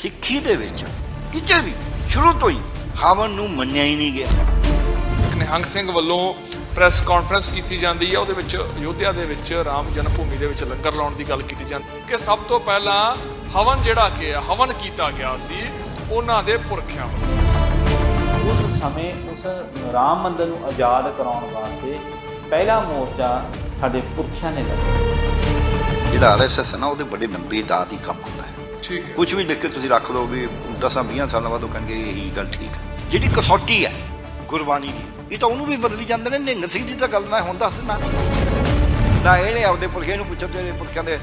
ਸਿੱਖੀ ਦੇ ਵਿੱਚ ਕਿਤੇ ਵੀ ਸ਼ੁਰੂ ਤੋਂ ਹੀ ਹਵਨ ਨੂੰ ਮੰਨਿਆ ਹੀ ਨਹੀਂ ਗਿਆ। ਨਿਹੰਗ ਸਿੰਘ ਵੱਲੋਂ ਪ੍ਰੈਸ ਕਾਨਫਰੰਸ ਕੀਤੀ ਜਾਂਦੀ ਹੈ। ਉਹਦੇ ਵਿੱਚ ਅਯੋਧਿਆ ਦੇ ਵਿੱਚ ਰਾਮ ਜਨਮ ਭੂਮੀ ਦੇ ਵਿੱਚ ਲੰਗਰ ਲਾਉਣ ਦੀ ਗੱਲ ਕੀਤੀ ਜਾਂਦੀ ਕਿ ਸਭ ਤੋਂ ਪਹਿਲਾਂ ਹਵਨ ਜਿਹੜਾ ਕਿ ਹੈ, ਹਵਨ ਕੀਤਾ ਗਿਆ ਸੀ ਉਹਨਾਂ ਦੇ ਪੁਰਖਿਆਂ ਵੱਲੋਂ। ਉਸ ਸਮੇਂ ਉਸ ਰਾਮ ਮੰਦਰ ਨੂੰ ਆਜ਼ਾਦ ਕਰਾਉਣ ਵਾਸਤੇ ਪਹਿਲਾ ਮੋਰਚਾ ਸਾਡੇ ਪੁਰਖਿਆਂ ਨੇ ਲੜਿਆ ਜਿਹੜਾ ਆਰਐਸਐਸ ਹੈ ਨਾ ਉਹਦੇ ਬੜੇ ਲੰਬੀ ਦਾਤ ਹੀ ਕੰਮ ਹੁੰਦਾ ਕੁਝ ਵੀ ਲਿਖ ਕੇ ਤੁਸੀਂ ਰੱਖ ਲਓ ਵੀ 10 20 ਸਾਲਾਂ ਬਾਅਦ ਉਹ ਕਹਿਣਗੇ ਇਹੀ ਗੱਲ ਠੀਕ ਹੈ। ਜਿਹੜੀ ਕਸੌਟੀ ਹੈ ਗੁਰਬਾਣੀ ਦੀ, ਇਹ ਤਾਂ ਉਹਨੂੰ ਵੀ ਬਦਲੀ ਜਾਂਦੇ ਨੇ ਨਿੰਗ ਸਿੰਘ ਦੀ ਤਾਂ ਗੱਲ ਮੈਂ ਹੁਣ ਦੱਸ ਦਿੰਦਾ। ਨਾ ਇਹਨੇ ਆਪਦੇ ਪੁਰਖੇ ਨੂੰ ਪੁੱਛੋ ਤੇਰੇ ਪੁਰਖਿਆਂ ਦੇ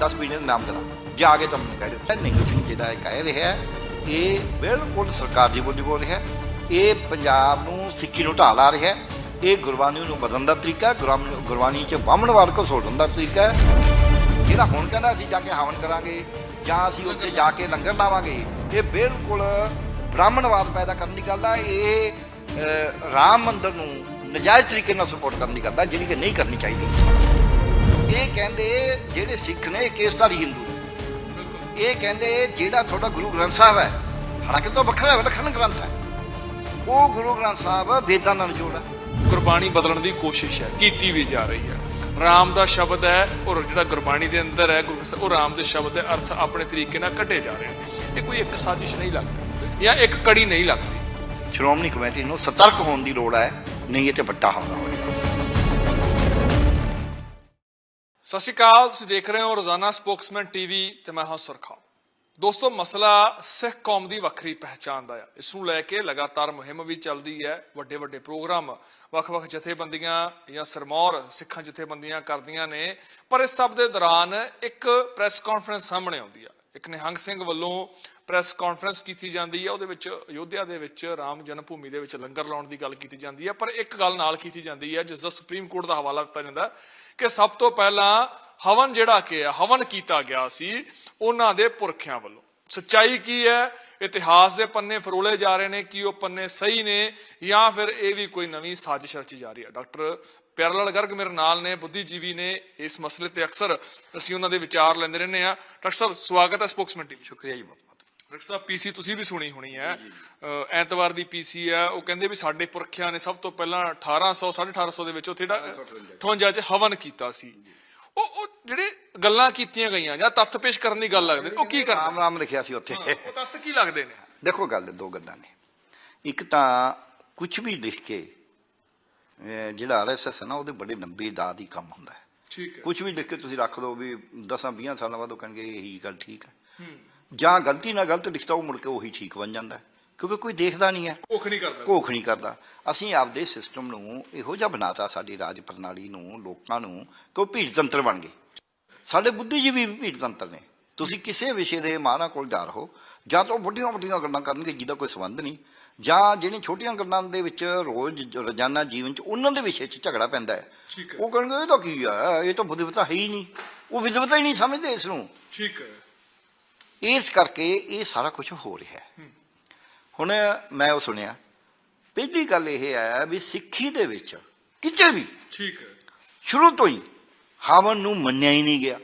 10 ਮਹੀਨੇ ਦੇ ਨਾਮ ਦੇਣਾ। ਜਾ ਕੇ ਤੁਹਾਨੂੰ ਕਹਿ ਦਿੱਤਾ ਨਿੰਗ ਸਿੰਘ ਜਿਹੜਾ ਇਹ ਕਹਿ ਰਿਹਾ ਇਹ ਬਿਲਕੁਲ ਸਰਕਾਰ ਦੀ ਬੋਲੀ ਬੋਲ ਰਿਹਾ ਇਹ ਪੰਜਾਬ ਨੂੰ ਸਿੱਖੀ ਨੂੰ ਢਾਹ ਲਾ ਰਿਹਾ ਇਹ ਗੁਰਬਾਣੀ ਨੂੰ ਬਦਲਣ ਦਾ ਤਰੀਕਾ ਗੁਰਬਾਣੀ ਗੁਰਬਾਣੀ 'ਚ ਬਾਹਮਣਵਾਦ ਕੋ ਸੋੜਨ ਦਾ ਤਰੀਕਾ ਹੈ। ਜਿਹੜਾ ਹੁਣ ਕਹਿੰਦਾ ਅਸੀਂ ਜਾ ਕੇ ਹਵਨ ਕਰਾਂਗੇ ਜਾਂ ਅਸੀਂ ਉੱਥੇ ਜਾ ਕੇ ਲੰਗਰ ਲਾਵਾਂਗੇ, ਇਹ ਬਿਲਕੁਲ ਬ੍ਰਾਹਮਣਵਾਦ ਪੈਦਾ ਕਰਨ ਦੀ ਗੱਲ ਆ, ਇਹ ਰਾਮ ਮੰਦਰ ਨੂੰ ਨਜਾਇਜ਼ ਤਰੀਕੇ ਨਾਲ ਸਪੋਰਟ ਕਰਨ ਦੀ ਗੱਲ ਆ, ਜਿਹੜੀ ਕਿ ਨਹੀਂ ਕਰਨੀ ਚਾਹੀਦੀ। ਇਹ ਕਹਿੰਦੇ ਜਿਹੜੇ ਸਿੱਖ ਨੇ ਕੇਸਧਾਰੀ ਹਿੰਦੂ ਇਹ ਕਹਿੰਦੇ ਜਿਹੜਾ ਤੁਹਾਡਾ ਗੁਰੂ ਗ੍ਰੰਥ ਸਾਹਿਬ ਹੈ, ਹਾਲਾਂਕਿ ਤੋਂ ਵੱਖਰਾ ਵਿਲੱਖਣ ਗ੍ਰੰਥ ਹੈ। ਉਹ ਗੁਰੂ ਗ੍ਰੰਥ ਸਾਹਿਬ ਵੇਦਾਂ ਨਾਲ ਜੋੜਾ ਗੁਰਬਾਣੀ ਬਦਲਣ ਦੀ ਕੋਸ਼ਿਸ਼ ਹੈ, ਕੀਤੀ ਵੀ ਜਾ ਰਹੀ ਹੈ। ਰਾਮ ਦਾ ਸ਼ਬਦ ਹੈ ਔਰ ਜਿਹੜਾ ਗੁਰਬਾਣੀ ਦੇ ਅੰਦਰ ਹੈ ਗੁਰੂ ਉਹ ਰਾਮ ਦੇ ਸ਼ਬਦ ਦੇ ਅਰਥ ਆਪਣੇ ਤਰੀਕੇ ਨਾਲ ਕੱਢੇ ਜਾ ਰਹੇ ਨੇ। ਇਹ ਕੋਈ ਇੱਕ ਸਾਜ਼ਿਸ਼ ਨਹੀਂ ਲੱਗਦੀ ਜਾਂ ਇੱਕ ਕੜੀ ਨਹੀਂ ਲੱਗਦੀ। ਸ਼੍ਰੋਮਣੀ ਕਮੇਟੀ ਨੂੰ ਸਤਰਕ ਹੋਣ ਦੀ ਲੋੜ ਹੈ ਨਹੀਂ ਇਹ ਤੇ ਵੱਡਾ ਹੋਣਾ ਹੋਵੇਗਾ ਸਤਿ ਸ਼੍ਰੀ ਅਕਾਲ ਤੁਸੀਂ ਦੇਖ ਰਹੇ ਹੋ ਰੋਜ਼ਾਨਾ ਸਪੋਕਸਮੈਨ ਟੀਵੀ ਤੇ ਮੈਂ ਹਾਂ ਸੁਰਖਾ। ਦੋਸਤੋ, ਮਸਲਾ ਸਿੱਖ ਕੌਮ ਦੀ ਵੱਖਰੀ ਪਹਿਚਾਣ ਦਾ ਆ। ਇਸ ਨੂੰ ਲੈ ਕੇ ਲਗਾਤਾਰ ਮੁਹਿੰਮ ਵੀ ਚੱਲਦੀ ਹੈ ਵੱਡੇ ਵੱਡੇ ਪ੍ਰੋਗਰਾਮ, ਵੱਖ-ਵੱਖ ਜਥੇਬੰਦੀਆਂ ਜਾਂ ਸਰਮੌਰ ਸਿੱਖਾਂ ਜਥੇਬੰਦੀਆਂ ਕਰਦੀਆਂ ਨੇ। ਪਰ ਇਸ ਸਭ ਦੇ ਦੌਰਾਨ ਇੱਕ ਪ੍ਰੈਸ ਕਾਨਫਰੰਸ ਸਾਹਮਣੇ ਆਉਂਦੀ ਆ। ਇੱਕ ਨਿਹੰਗ ਸਿੰਘ ਵੱਲੋਂ ਪ੍ਰੈਸ ਕਾਨਫਰੰਸ ਕੀਤੀ ਜਾਂਦੀ ਹੈ, ਉਹਦੇ ਵਿੱਚ ਅਯੋਧਿਆ ਦੇ ਵਿੱਚ ਰਾਮ ਜਨਮ ਭੂਮੀ ਦੇ ਵਿੱਚ ਲੰਗਰ ਲਾਉਣ ਦੀ ਗੱਲ ਕੀਤੀ ਜਾਂਦੀ ਹੈ, ਪਰ ਇੱਕ ਗੱਲ ਨਾਲ ਕੀਤੀ ਜਾਂਦੀ ਹੈ, ਜਿਸ ਦਾ ਸੁਪਰੀਮ ਕੋਰਟ ਦਾ ਹਵਾਲਾ ਦਿੱਤਾ ਜਾਂਦਾ ਕਿ ਸਭ ਤੋਂ ਪਹਿਲਾਂ ਹਵਨ ਜਿਹੜਾ ਕਿ ਹੈ, ਹਵਨ ਕੀਤਾ ਗਿਆ ਸੀ ਉਹਨਾਂ ਦੇ ਪੁਰਖਿਆਂ ਵੱਲੋਂ। ਸੱਚਾਈ ਕੀ ਹੈ? ਇਤਿਹਾਸ ਦੇ ਪੰਨੇ ਫਰੋਲੇ ਜਾ ਰਹੇ ਨੇ ਕਿ ਉਹ ਪੰਨੇ ਸਹੀ ਨੇ ਜਾਂ ਫਿਰ ਇਹ ਵੀ ਕੋਈ ਨਵੀਂ ਸਾਜ਼ਿਸ਼ ਰਚੀ ਜਾ ਰਹੀ ਹੈ। ਡਾਕਟਰ ਪਿਆਰਲਾਲ ਗਰਗ ਮੇਰੇ ਨਾਲ ਨੇ, ਬੁੱਧੀਜੀਵੀ ਨੇ ਇਸ ਮਸਲੇ ਤੇ ਅਕਸਰ ਅਸੀਂ ਉਹਨਾਂ ਦੇ ਵਿਚਾਰ ਲੈਂਦੇ ਰਹਿੰਦੇ ਆ ਡਾਕਟਰ ਸਾਹਿਬ, ਸਵਾਗਤ ਹੈ ਸਪੋਕਸਮੈਨ ਟੀਵੀ ਸ਼ੁਕਰੀਆ ਜੀ ਬਹੁਤ ਬਹੁਤ ਡਾਕਟਰ ਸਾਹਿਬ ਪੀਸੀ ਤੁਸੀਂ ਵੀ ਸੁਣੀ ਹੋਣੀ ਹੈ। ਐਤਵਾਰ ਦੀ ਪੀਸੀ ਹੈ ਉਹ ਕਹਿੰਦੇ ਵੀ ਸਾਡੇ ਪੁਰਖਿਆਂ ਨੇ ਸਭ ਤੋਂ ਪਹਿਲਾਂ 1800 1850 ਦੇ ਵਿੱਚ ਉੱਥੇ ਦਾ 58 ਚ। ਹਵਨ ਕੀਤਾ ਸੀ। ਉਹ ਉਹ ਜਿਹੜੇ ਗੱਲਾਂ ਕੀਤੀਆਂ ਗਈਆਂ ਜਾਂ ਤੱਥ ਪੇਸ਼ ਕਰਨ ਦੀ ਗੱਲ ਲੱਗਦੇ ਨੇ ਉਹ ਕੀ ਕਰਨਾ ਰਾਮ ਰਾਮ ਲਿਖਿਆ ਸੀ ਉੱਥੇ। ਉਹ ਤੱਥ ਕੀ ਲੱਗਦੇ ਨੇ? ਦੇਖੋ ਗੱਲ ਦੋ ਗੱਲਾਂ ਨੇ। ਇੱਕ ਤਾਂ ਕੁਝ ਵੀ ਲਿਖ ਕੇ ਜਿਹੜਾ ਆਰਐਸਐਸ ਹੈ ਨਾ ਉਹਦੇ ਬੜੇ ਲੰਬੀ ਦਾਤ ਹੀ ਕੰਮ ਹੁੰਦਾ ਹੈ। ਠੀਕ ਹੈ। ਕੁਝ ਵੀ ਲਿਖ ਕੇ ਤੁਸੀਂ ਰੱਖ ਲਓ ਵੀ 10 20 ਸਾਲਾਂ ਬਾਅਦ ਉਹ ਕਹਿਣਗੇ ਇਹੀ ਗੱਲ ਠੀਕ ਹੈ। ਜਾਂ ਗਲਤੀ ਨਾਲ ਗਲਤ ਲਿਖਤਾ ਉਹ ਮੁੜ ਕੇ ਉਹੀ ਠੀਕ ਬਣ ਜਾਂਦਾ ਕਿਉਂਕਿ ਕੋਈ ਦੇਖਦਾ ਨਹੀਂ ਹੈ। ਭੁੱਖ ਨਹੀਂ ਕਰਦਾ। ਘੋਖ ਨਹੀਂ ਕਰਦਾ। ਅਸੀਂ ਆਪਦੇ ਸਿਸਟਮ ਨੂੰ ਇਹੋ ਜਿਹਾ ਬਣਾਤਾ ਸਾਡੀ ਰਾਜ ਪ੍ਰਣਾਲੀ ਨੂੰ ਲੋਕਾਂ ਨੂੰ ਕਿ ਉਹ ਭੀੜ ਤੰਤਰ ਬਣ ਗਏ। ਸਾਡੇ ਬੁੱਧੀਜੀਵੀ ਵੀ ਭੀੜ ਤੰਤਰ ਨੇ। ਤੁਸੀਂ ਕਿਸੇ ਵਿਸ਼ੇ ਦੇ ਮਾਹਰਾਂ ਕੋਲ ਜਾ ਰਹੋ ਜਾਂ ਤਾਂ ਵੱਡੀਆਂ ਵੱਡੀਆਂ ਗੱਲਾਂ ਕਰਨਗੇ ਜਿਹਦਾ ਕੋਈ ਸੰਬੰਧ ਨਹੀਂ ਜਾਂ ਜਿਹੜੀਆਂ ਛੋਟੀਆਂ ਗੱਲਾਂ ਦੇ ਵਿੱਚ ਰੋਜ਼ ਰੋਜ਼ਾਨਾ ਜੀਵਨ 'ਚ ਉਹਨਾਂ ਦੇ ਵਿਸ਼ੇ 'ਚ ਝਗੜਾ ਪੈਂਦਾ ਹੈ। ਉਹ ਕਹਿਣਗੇ ਇਹ ਤਾਂ ਕੀ ਹੈ ਇਹ ਤਾਂ ਵਿਦਵਤਾ ਹੈ ਹੀ ਨਹੀਂ। ਉਹ ਵਿਦਵਤਾ ਹੀ ਨਹੀਂ ਸਮਝਦੇ ਇਸ ਨੂੰ। ਠੀਕ ਹੈ। ਇਸ ਕਰਕੇ ਇਹ ਸਾਰਾ ਕੁਝ ਹੋ ਰਿਹਾ ਹੈ। ਹੁਣ ਮੈਂ ਉਹ ਸੁਣਿਆ ਪਹਿਲੀ ਗੱਲ ਇਹ ਹੈ ਵੀ ਸਿੱਖੀ ਦੇ ਵਿੱਚ ਕਿਤੇ ਵੀ ਠੀਕ ਹੈ। ਸ਼ੁਰੂ ਤੋਂ ਹੀ ਹਵਨ ਨੂੰ ਮੰਨਿਆ ਹੀ ਨਹੀਂ ਗਿਆ।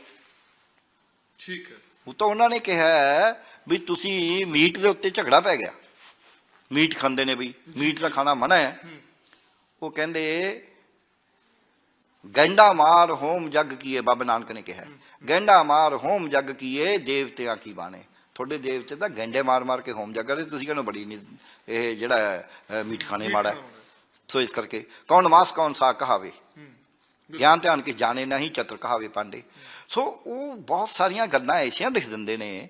ਠੀਕ ਹੈ। ਉਹ ਤਾਂ ਉਹਨਾਂ ਨੇ ਕਿਹਾ ਹੈ ਵੀ ਤੁਸੀਂ ਮੀਟ ਦੇ ਉੱਤੇ ਝਗੜਾ ਪੈ ਗਿਆ। ਮੀਟ ਖਾਂਦੇ ਨੇ ਵੀ ਮੀਟ ਦਾ ਖਾਣਾ ਮਨਾ ਹੈ। ਉਹ ਕਹਿੰਦੇ ਗੰਡਾ ਮਾਰ ਹੋਮ ਜਗ ਕੀਏ ਬਾਬਾ ਨਾਨਕ ਨੇ ਕਿਹਾ। ਗੰਡਾ ਮਾਰ ਹੋਮ ਜਗ ਕੀਏ ਦੇਵਤਿਆਂ ਕੀ ਬਾਣੇ। ਤੁਹਾਡੇ ਦੇਵਤੇ ਤਾਂ ਗੰਡੇ ਮਾਰ ਮਾਰ ਕੇ ਹੋਮ ਜਗ ਕਰਦੇ ਤੁਸੀਂ ਕਹਿੰਦੇ ਬੜੀ ਨਹੀਂ ਇਹ ਜਿਹੜਾ ਮੀਟ ਖਾਣੇ ਮਾੜਾ। ਸੋ ਇਸ ਕਰਕੇ ਕੌਣ ਮਾਸ ਕੌਣ ਸਾ ਕਹਾਵੇ? ਗਿਆਨ ਧਿਆਨ ਕੇ ਜਾਣੇ ਨਹੀਂ ਚਤਰ ਕਹਾਵੇ ਪਾਂਡੇ। ਸੋ ਉਹ ਬਹੁਤ ਸਾਰੀਆਂ ਗੱਲਾਂ ਐਸੀਆਂ ਲਿਖ ਦਿੰਦੇ ਨੇ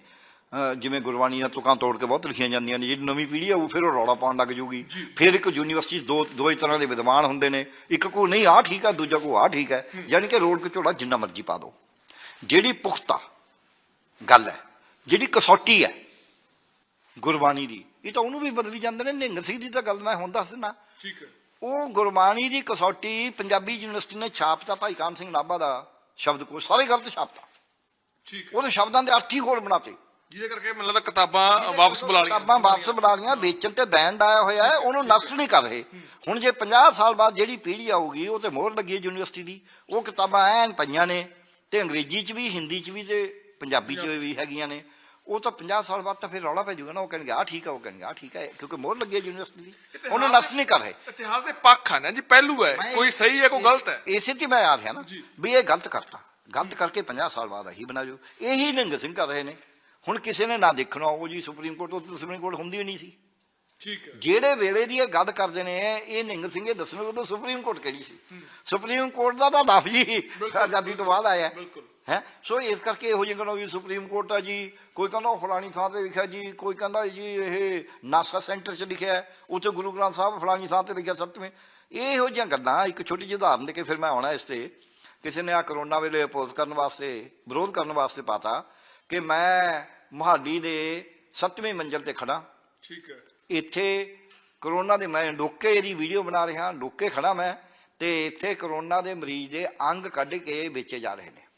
ਜਿਵੇਂ ਗੁਰਬਾਣੀ ਦੀਆਂ ਤੁਕਾਂ ਤੋੜ ਕੇ ਬਹੁਤ ਲਿਖੀਆਂ ਜਾਂਦੀਆਂ ਨੇ ਜਿਹੜੀ ਨਵੀਂ ਪੀੜ੍ਹੀ ਆਊ ਫਿਰ ਉਹ ਰੌਲਾ ਪਾਉਣ ਲੱਗ ਜੂਗੀ। ਫਿਰ ਇੱਕ ਯੂਨੀਵਰਸਿਟੀ ਦੋ ਦੋ ਤਰ੍ਹਾਂ ਦੇ ਵਿਦਵਾਨ ਹੁੰਦੇ ਨੇ। ਇੱਕ ਕੋ ਨਹੀਂ ਆਹ ਠੀਕ ਹੈ ਦੂਜਾ ਕੋ ਆਹ ਠੀਕ ਹੈ। ਯਾਨੀ ਕਿ ਰੋਡ ਕਚੋੜਾ ਜਿੰਨਾ ਮਰਜ਼ੀ ਪਾ ਦਿਓ ਜਿਹੜੀ ਪੁਖਤਾ ਗੱਲ ਹੈ ਜਿਹੜੀ ਕਸੌਟੀ ਹੈ ਗੁਰਬਾਣੀ ਦੀ ਇਹ ਤਾਂ ਉਹਨੂੰ ਵੀ ਬਦਲੀ ਜਾਂਦੇ ਨੇ। ਨਿਹੰਗ ਸਿੰਘ ਦੀ ਤਾਂ ਗੱਲ ਮੈਂ ਹੁਣ ਦੱਸ ਦਿੰਦਾ ਠੀਕ ਹੈ। ਉਹ ਗੁਰਬਾਣੀ ਦੀ ਕਸੌਟੀ ਪੰਜਾਬੀ ਯੂਨੀਵਰਸਿਟੀ ਨੇ ਛਾਪਤਾ ਭਾਈ ਕਾਨ ਸਿੰਘ ਨਾਭਾ ਦਾ ਸ਼ਬਦਕੋਸ਼ ਸਾਰੇ ਗਲਤ ਛਾਪਤਾ। ਠੀਕ ਉਹਦੇ ਸ਼ਬਦਾਂ ਦੇ ਅਰਥ ਹੀ ਹੋਰ ਬਣਾਤੇ। ਜਿਹਦੇ ਕਰਕੇ ਮੈਨੂੰ ਲੱਗਦਾ ਕਿਤਾਬਾਂ ਵਾਪਸ ਬੁਲਾ ਲਈਆਂ। ਕਿਤਾਬਾਂ ਵਾਪਸ ਬਣਾ ਲਈਆਂ ਵੇਚਣ ਤੇ ਬੈਂਡ ਆਇਆ ਹੋਇਆ ਹੈ ਉਹਨੂੰ ਨਸ਼ਟ ਨਹੀਂ ਕਰ ਰਹੇ। ਹੁਣ ਜੇ 50 ਸਾਲ ਬਾਅਦ ਜਿਹੜੀ ਪੀੜ੍ਹੀ ਆਊਗੀ ਉਹ ਤੇ ਮੋਹਰ ਲੱਗੀ ਹੈ ਯੂਨੀਵਰਸਿਟੀ ਦੀ ਉਹ ਕਿਤਾਬਾਂ ਐਨ ਪਈਆਂ ਨੇ ਤੇ ਅੰਗਰੇਜ਼ੀ 'ਚ ਵੀ ਹਿੰਦੀ 'ਚ ਵੀ ਤੇ ਪੰਜਾਬੀ 'ਚ ਵੀ ਹੈਗੀਆਂ ਨੇ। ਉਹ ਤਾਂ 50 ਸਾਲ ਬਾਅਦ ਤਾਂ ਫਿਰ ਰੌਲਾ ਪੈ ਜਾਊਗਾ ਨਾ ਉਹ ਕਹਿਣਗੇ ਆ ਠੀਕ ਹੈ ਉਹ ਕਹਿਣਗੇ ਆ ਠੀਕ ਹੈ ਕਿਉਂਕਿ ਮੋਹਰ ਲੱਗੀ ਹੈ ਯੂਨੀਵਰਸਿਟੀ ਦੀ। ਉਹਨੂੰ ਨਸ ਨਹੀਂ ਕਰ ਰਹੇ। ਇਤਿਹਾਸ ਦੇ ਪੱਖ ਹਨ ਜੀ ਪਹਿਲੂ ਹੈ ਕੋਈ ਸਹੀ ਹੈ ਕੋਈ ਗਲਤ ਹੈ। ਇਸੇ ਤੇ ਮੈਂ ਆ ਰਿਹਾ ਨਾ ਵੀ ਇਹ ਗਲਤ ਕਰਤਾ। ਗਲਤ ਕਰਕੇ 50 ਸਾਲ ਬਾਅਦ ਇਹੀ ਬਣਾ ਜੋ ਇਹੀ ਨਿੰਗ ਸਿੰਘ ਕਰ ਰਹੇ ਨੇ। ਹੁਣ ਕਿਸੇ ਨੇ ਨਾ ਦੇਖਣਾ ਉਹ ਜੀ ਸੁਪਰੀਮ ਕੋਰਟ ਉਹ ਸੁਪਰੀਮ ਕੋਰਟ ਹੁੰਦੀ ਹੀ ਨਹੀਂ ਸੀ। ਠੀਕ ਹੈ। ਜਿਹੜੇ ਵੇਲੇ ਦੀ ਇਹ ਗੱਲ ਕਰਦੇ ਨੇ ਇਹ ਨਿੰਗ ਸਿੰਘ ਇਹ ਦੱਸਣਗੇ ਉਦੋਂ ਸੁਪਰੀਮ ਕੋਰਟ ਕਿਹੜੀ ਸੀ? ਸੁਪਰੀਮ ਕੋਰਟ ਦਾ ਤਾਂ ਨਾਮ ਜੀ ਆਜ਼ਾਦੀ ਤੋਂ ਬਾਅਦ ਆਇਆ। ਬਿਲਕੁਲ। ਹੈ? ਸੋ ਇਸ ਕਰਕੇ ਇਹੋ ਜਿਹੇ ਕਹਿੰਦਾ ਵੀ ਸੁਪਰੀਮ ਕੋਰਟ ਆ ਜੀ ਕੋਈ ਕਹਿੰਦਾ ਫਲਾਣੀ ਥਾਂ ਤੇ ਲਿਖਿਆ ਜੀ ਕੋਈ ਕਹਿੰਦਾ ਜੀ ਇਹ ਨਾਸਾ ਸੈਂਟਰ 'ਚ ਲਿਖਿਆ ਹੈ, ਉੱਥੇ ਗੁਰੂ ਗ੍ਰੰਥ ਸਾਹਿਬ ਫਲਾਣੀ ਥਾਂ ਤੇ ਲਿਖਿਆ ਸੱਤਵੇਂ। ਇਹੋ ਜਿਹੀਆਂ ਗੱਲਾਂ ਇੱਕ ਛੋਟੀ ਜਿਹੀ ਉਦਾਹਰਨ ਦੇ ਕੇ ਫਿਰ ਮੈਂ ਆਉਣਾ ਇਸ ਤੇ। ਕਿਸੇ ਨੇ ਆ ਕਰੋਨਾ ਵੇਲੇ ਅਪੋਜ਼ ਕਰਨ ਵਾਸਤੇ ਵਿਰੋਧ ਕਰਨ ਵਾਸਤੇ ਪਾਤਾ। ਕਿ ਮੈਂ ਮਹਾਡੀ ਦੇ ਸੱਤਵੇਂ ਮੰਜ਼ਲ ਤੇ ਖੜਾ ਠੀਕ ਹੈ। ਇੱਥੇ ਕਰੋਨਾ ਦੇ ਮੈਂ ਡੋਕੇ ਦੀ ਵੀਡੀਓ ਬਣਾ ਰਿਹਾ ਡੋਕੇ ਖੜਾ ਮੈਂ ਤੇ ਇੱਥੇ ਕਰੋਨਾ ਦੇ ਮਰੀਜ਼ ਦੇ ਅੰਗ ਕੱਢ ਕੇ ਵੇਚੇ ਜਾ ਰਹੇ ਨੇ।